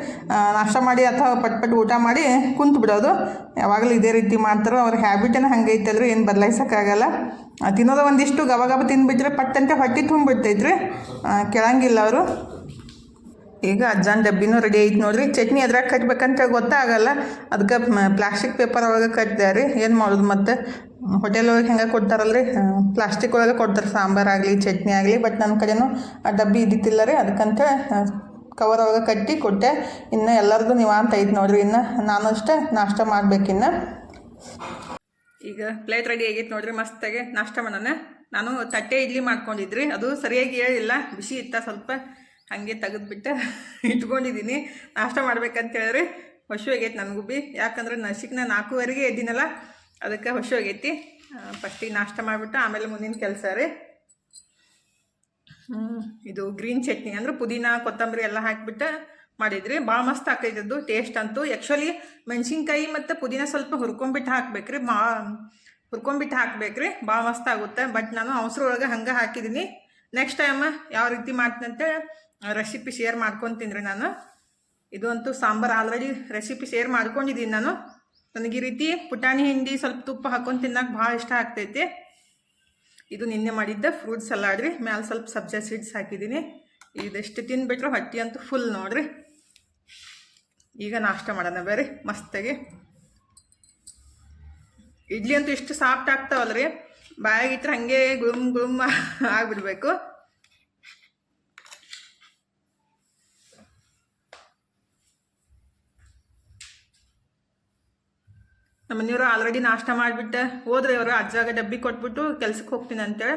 ನಾಷ್ಟ ಮಾಡಿ ಅಥವಾ ಪಟ್ ಪಟ್ ಊಟ ಮಾಡಿ ಕುಂತು ಬಿಡೋದು. ಯಾವಾಗಲೂ ಇದೇ ರೀತಿ ಮಾಡ್ತಾರೋ ಅವ್ರ ಹ್ಯಾಬಿಟನ್ನು ಹಂಗೆ ಐತಲ್ರಿ ಏನು ಬದಲಾಯಿಸೋಕ್ಕಾಗಲ್ಲ. ತಿನ್ನೋದು ಒಂದಿಷ್ಟು ಗಬ ಗಬ ತಿನ್ಬಿಟ್ರೆ ಪಟ್ಟಂತೆ ಹೊಟ್ಟೆ ತುಂಬಿಡ್ತೈತ್ರಿ. ಕೆಳಂಗಿಲ್ಲ ಅವರು. ಈಗ ಅಜ್ಜಾನ್ ಡಬ್ಬಿನೂ ರೆಡಿ ಐತಿ ನೋಡ್ರಿ. ಚಟ್ನಿ ಅದ್ರಾಗ ಕಟ್ಬೇಕಂತ ಗೊತ್ತಾಗಲ್ಲ. ಅದಕ್ಕೆ ಪ್ಲಾಸ್ಟಿಕ್ ಪೇಪರ್ ಒಳಗೆ ಕಟ್ಟಿದೆ ರೀ. ಏನು ಮಾಡೋದು ಮತ್ತು? ಹೋಟೆಲ್ ಒಳಗೆ ಹೆಂಗೆ ಕೊಡ್ತಾರಲ್ರಿ? ಪ್ಲಾಸ್ಟಿಕ್ ಒಳಗೆ ಕೊಡ್ತಾರೆ. ಸಾಂಬಾರಾಗಲಿ ಚಟ್ನಿ ಆಗಲಿ ಬಟ್ ನನ್ನ ಕಡೆನೂ ಆ ಡಬ್ಬಿ ಇದ್ದಿತ್ತಿಲ್ಲ ರೀ. ಅದಕ್ಕಂತ ಕವರ್ ಒಳಗೆ ಕಟ್ಟಿ ಕೊಟ್ಟೆ. ಇನ್ನು ನೀವು ನಿವಾಂತ ಐತೆ ನೋಡ್ರಿ, ಇನ್ನು ನಾನು ಅಷ್ಟೇ ನಾಷ್ಟ ಮಾಡ್ಬೇಕಿನ್ನು ಈಗ ಪ್ಲೇಟ್ ರೆಡಿ ಆಗೈತೆ ನೋಡ್ರಿ, ಮಸ್ತಾಗೆ ನಾಷ್ಟ ಮಾಡೋಣ. ನಾನು ತಟ್ಟೆ ಇಡ್ಲಿ ಮಾಡ್ಕೊಂಡಿದ್ರಿ, ಅದು ಸರಿಯಾಗಿ ಹೇಳಿಲ್ಲ, ಬಿಸಿ ಇತ್ತ ಸ್ವಲ್ಪ ಹಾಗೆ ತೆಗೆದ್ಬಿಟ್ಟು ಇಟ್ಕೊಂಡಿದ್ದೀನಿ ನಾಷ್ಟ ಮಾಡ್ಬೇಕಂತ ಹೇಳ್ರಿ ಹೊಶು ಆಗೈತೆ ನನಗೂ ಬಿ. ಯಾಕಂದ್ರೆ ನಸಿಕ್ನ ನಾಲ್ಕೂವರೆಗೆ ಇದ್ದೀನಲ್ಲ ಅದಕ್ಕೆ ಹೊಶು ಆಗೈತಿ. ಫಸ್ಟಿಗೆ ನಾಷ್ಟ ಮಾಡಿಬಿಟ್ಟು ಆಮೇಲೆ ಮುಂದಿನ ಕೆಲಸ ರೀ. ಇದು ಗ್ರೀನ್ ಚಟ್ನಿ ಅಂದ್ರೆ ಪುದೀನ, ಕೊತ್ತಂಬರಿ ಎಲ್ಲ ಹಾಕಿಬಿಟ್ಟು ಮಾಡಿದ್ರಿ ಭಾಳ ಮಸ್ತ್ ಹಾಕೈತದ್ದು ಟೇಸ್ಟ್ ಅಂತೂ. ಆ್ಯಕ್ಚುಲಿ ಮೆಣಸಿನ್ಕಾಯಿ ಮತ್ತು ಪುದೀನ ಸ್ವಲ್ಪ ಹುರ್ಕೊಂಬಿಟ್ಟು ಹಾಕ್ಬೇಕ್ರಿ ಮಾ ಹುರ್ಕೊಂಬಿಟ್ಟು ಹಾಕ್ಬೇಕ್ರಿ ಭಾಳ ಮಸ್ತ್ ಆಗುತ್ತೆ. ಬಟ್ ನಾನು ಅವಸರ ಒಳಗೆ ಹಂಗೆ ಹಾಕಿದ್ದೀನಿ ನೆಕ್ಸ್ಟ್ ಟೈಮ್ ಯಾವ ರೀತಿ ಮಾಡ್ತೀನಂತ ರೆಸಿಪಿ ಶೇರ್ ಮಾಡ್ಕೊತೀನಿ ನಾನು. ಇದು ಅಂತೂ ಸಾಂಬಾರು ಆಲ್ರೆಡಿ ರೆಸಿಪಿ ಶೇರ್ ಮಾಡ್ಕೊಂಡಿದ್ದೀನಿ ನಾನು. ನನಗೆ ಈ ರೀತಿ ಪುಟಾಣಿ ಹಿಂಡಿ ಸ್ವಲ್ಪ ತುಪ್ಪ ಹಾಕೊಂಡು ತಿನ್ನಕ್ಕೆ ಭಾಳ ಇಷ್ಟ ಆಗ್ತೈತಿ. ಇದು ನಿನ್ನೆ ಮಾಡಿದ್ದ ಫ್ರೂಟ್ ಸಲಾಡ್ ರೀ. ಮ್ಯಾಲೆ ಸ್ವಲ್ಪ ಸಬ್ಜಾ ಸೀಡ್ಸ್ ಹಾಕಿದ್ದೀನಿ ಇದೆಷ್ಟು ತಿನ್ಬಿಟ್ರೆ ಹೊಟ್ಟೆ ಅಂತೂ ಫುಲ್ ನೋಡ್ರಿ. ಈಗ ನಾಷ್ಟ ಮಾಡೋಣ ಬೇರೆ ಮಸ್ತಾಗಿ. ಇಡ್ಲಿ ಅಂತೂ ಇಷ್ಟು ಸಾಫ್ಟ್ ಆಗ್ತಾವಲ್ರಿ. ಬಾಯಾಗಿಟ್ರೆ ಹಂಗೆ ಗುಳುಮ್ ಗುಳುಮ್ ಆಗ್ಬಿಡ್ಬೇಕು. ನಮ್ಮ ಮನೆಯವರು ಆಲ್ರೆಡಿ ನಾಷ್ಟ ಮಾಡಿಬಿಟ್ಟೆ. ಹೋದ್ರೆ ಅವರು ಅಜ್ಜಾಗ ಡಬ್ಬಿ ಕೊಟ್ಬಿಟ್ಟು ಕೆಲ್ಸಕ್ಕೆ ಹೋಗ್ತೀನಿ ಅಂತೇಳಿ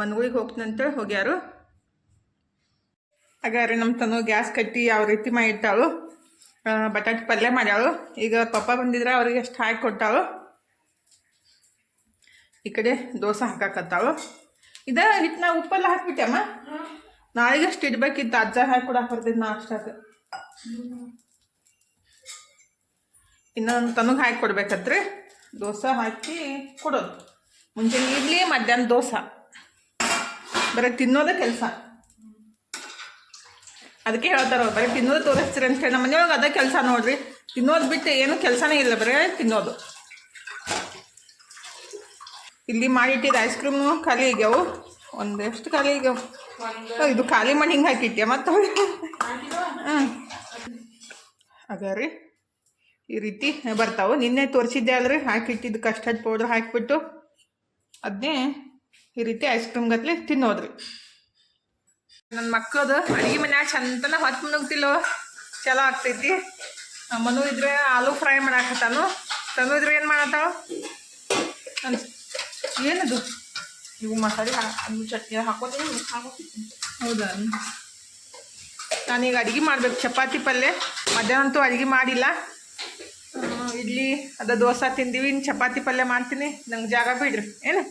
ಮನ್ಗಳಿಗೆ ಹೋಗ್ತೀನಿ ಅಂತೇಳಿ ಹೋಗ್ಯಾರು. ಹಾಗಾದ್ರೆ ನಮ್ಮ ತನು ಗ್ಯಾಸ್ ಕಟ್ಟಿ ಯಾವ ರೀತಿ ಮಾಡಿಟ್ಟಾಳು ಬಟಾಟೆ ಪಲ್ಯ ಮಾಡ್ಯಾಳು. ಈಗ ಪಪ್ಪ ಬಂದಿದ್ರೆ ಅವ್ರಿಗೆ ಎಷ್ಟು ಹಾಕಿ ಕೊಟ್ಟಾಳು. ಈ ಕಡೆ ದೋಸೆ ಹಾಕಾಕತ್ತಾಳು. ಇದ ಹಿಟ್ಟನ್ನ ಉಪ್ಪೆಲ್ಲ ಹಾಕ್ಬಿಟ್ಟಮ್ಮ ನಾಳೆಗೆ ಅಷ್ಟು ಇಡ್ಬೇಕಿತ್ತು ಅಜ್ಜ ಹಾಕಿ ಕೊಡಕ್ಕೆ ನಾ ನಾಷ್ಟಾಕ ಇನ್ನೊಂದು ತನಗೆ ಹಾಕಿ ಕೊಡ್ಬೇಕತ್ರಿ ದೋಸೆ ಹಾಕಿ ಕೊಡೋದು. ಮುಂಚೆನೆ ಇಡ್ಲಿ, ಮಧ್ಯಾಹ್ನ ದೋಸೆ. ಬರೀ ತಿನ್ನೋದೇ ಕೆಲಸ. ಅದಕ್ಕೆ ಹೇಳ್ತಾರ ಬರೀ ತಿನ್ನೋದು ತೋರಿಸ್ತೀರಿ ಅಂತ ಹೇಳಿ. ನಮ್ಮ ಮನೆಯೊಳಗೆ ಅದೇ ಕೆಲಸ ನೋಡ್ರಿ. ತಿನ್ನೋದು ಬಿಟ್ಟು ಏನು ಕೆಲಸನೇ ಇಲ್ಲ, ಬರೀ ತಿನ್ನೋದು. ಇಲ್ಲಿ ಮಾಡಿಟ್ಟಿದ್ದು ಐಸ್ ಕ್ರೀಮು ಖಾಲಿ ಆಗ್ಯಾವು. ಒಂದೆಷ್ಟು ಖಾಲಿ ಆಗ್ಯಾವು. ಇದು ಖಾಲಿ ಮಣ್ಣು ಹಿಂಗೆ ಹಾಕಿಟ್ಟೆ ಮತ್ತೆ ಹ್ಞೂ ಅದ ರೀ. ಈ ರೀತಿ ಬರ್ತಾವೆ. ನಿನ್ನೆ ತೋರಿಸಿದ್ದೆ ಅಲ್ರಿ ಹಾಕಿಟ್ಟಿದ್ದು ಕಸ್ಟರ್ಡ್ ಪೌಡ್ರ್ ಹಾಕಿಬಿಟ್ಟು ಅದನ್ನೇ ಈ ರೀತಿ ಐಸ್ ಕ್ರೀಮ್ ಗತ್ಲೆ ತಿನ್ನೋದ್ರಿ. ನನ್ನ ಮಕ್ಕಳದು ಅಡುಗೆ ಮನ್ಯಾಗ ಚಂದನ ಹೊತ್ತು ಮುನುಗ್ತಿಲ್ಲೋ ಚಲೋ ಆಗ್ತೈತಿ. ಅಮ್ಮನು ಮನು ಇದ್ರೆ ಆಲೂ ಫ್ರೈ ಮಾಡಾಕತ್ತಾನು. ತನು ಇದ್ರೆ ಏನು ಮಾಡತ್ತಾವ ಏನದು? ಇವು ಮಸಾಲೆ ಅದು ಚಟ್ನಿ ಹಾಕೋತೀನಿ ಹೌದಾ? ನಾನೀಗ ಅಡುಗೆ ಮಾಡ್ಬೇಕು. ಚಪಾತಿ ಪಲ್ಯ ಮಧ್ಯಾಹ್ನ ಅಂತೂ ಅಡುಗೆ ಮಾಡಿಲ್ಲ. ಇಡ್ಲಿ, ಅದ ದೋಸೆ ತಿಂದೀವಿ ಇನ್ನು ಚಪಾತಿ ಪಲ್ಯ ಮಾಡ್ತೀನಿ. ನಂಗೆ ಜಾಗ ಬಿಡ್ರಿ, ಏನು?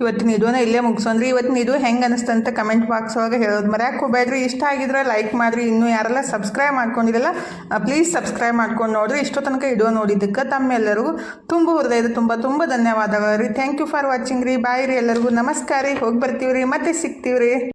ಇವತ್ತಿನ ಇದನ್ನ ಇಲ್ಲೇ ಮುಗಿಸೋಂದ್ರಿ. ಇವತ್ತಿನ ಇದು ಹೆಂಗೆ ಅನಿಸ್ತಂತ ಕಮೆಂಟ್ ಬಾಕ್ಸ್ ಒಳಗೆ ಹೇಳೋದು ಮರ್ಯಾಕೆ ಹೋಗ್ಬೇಡ್ರಿ. ಇಷ್ಟ ಆಗಿದ್ರೆ ಲೈಕ್ ಮಾಡಿರಿ. ಇನ್ನೂ ಯಾರೆಲ್ಲ ಸಬ್ಸ್ಕ್ರೈಬ್ ಮಾಡ್ಕೊಂಡಿರಲ್ಲ ಪ್ಲೀಸ್ ಸಬ್ಸ್ಕ್ರೈಬ್ ಮಾಡ್ಕೊಂಡು ನೋಡ್ರಿ. ಇಷ್ಟೋ ತನಕ ಇಡೋ ನೋಡಿದ್ದಕ್ಕೆ ತಮ್ಮೆಲ್ಲರಿಗೂ ತುಂಬ ಹೃದಯದ ತುಂಬ ತುಂಬ ಧನ್ಯವಾದಗಳು ರೀ. ಥ್ಯಾಂಕ್ ಯು ಫಾರ್ ವಾಚಿಂಗ್ ರೀ. ಬಾಯ್ ರೀ ಎಲ್ಲರಿಗೂ. ನಮಸ್ಕಾರ ರೀ. ಹೋಗಿ ಬರ್ತೀವಿ ರೀ ಮತ್ತೆ ಸಿಗ್ತೀವಿ ರೀ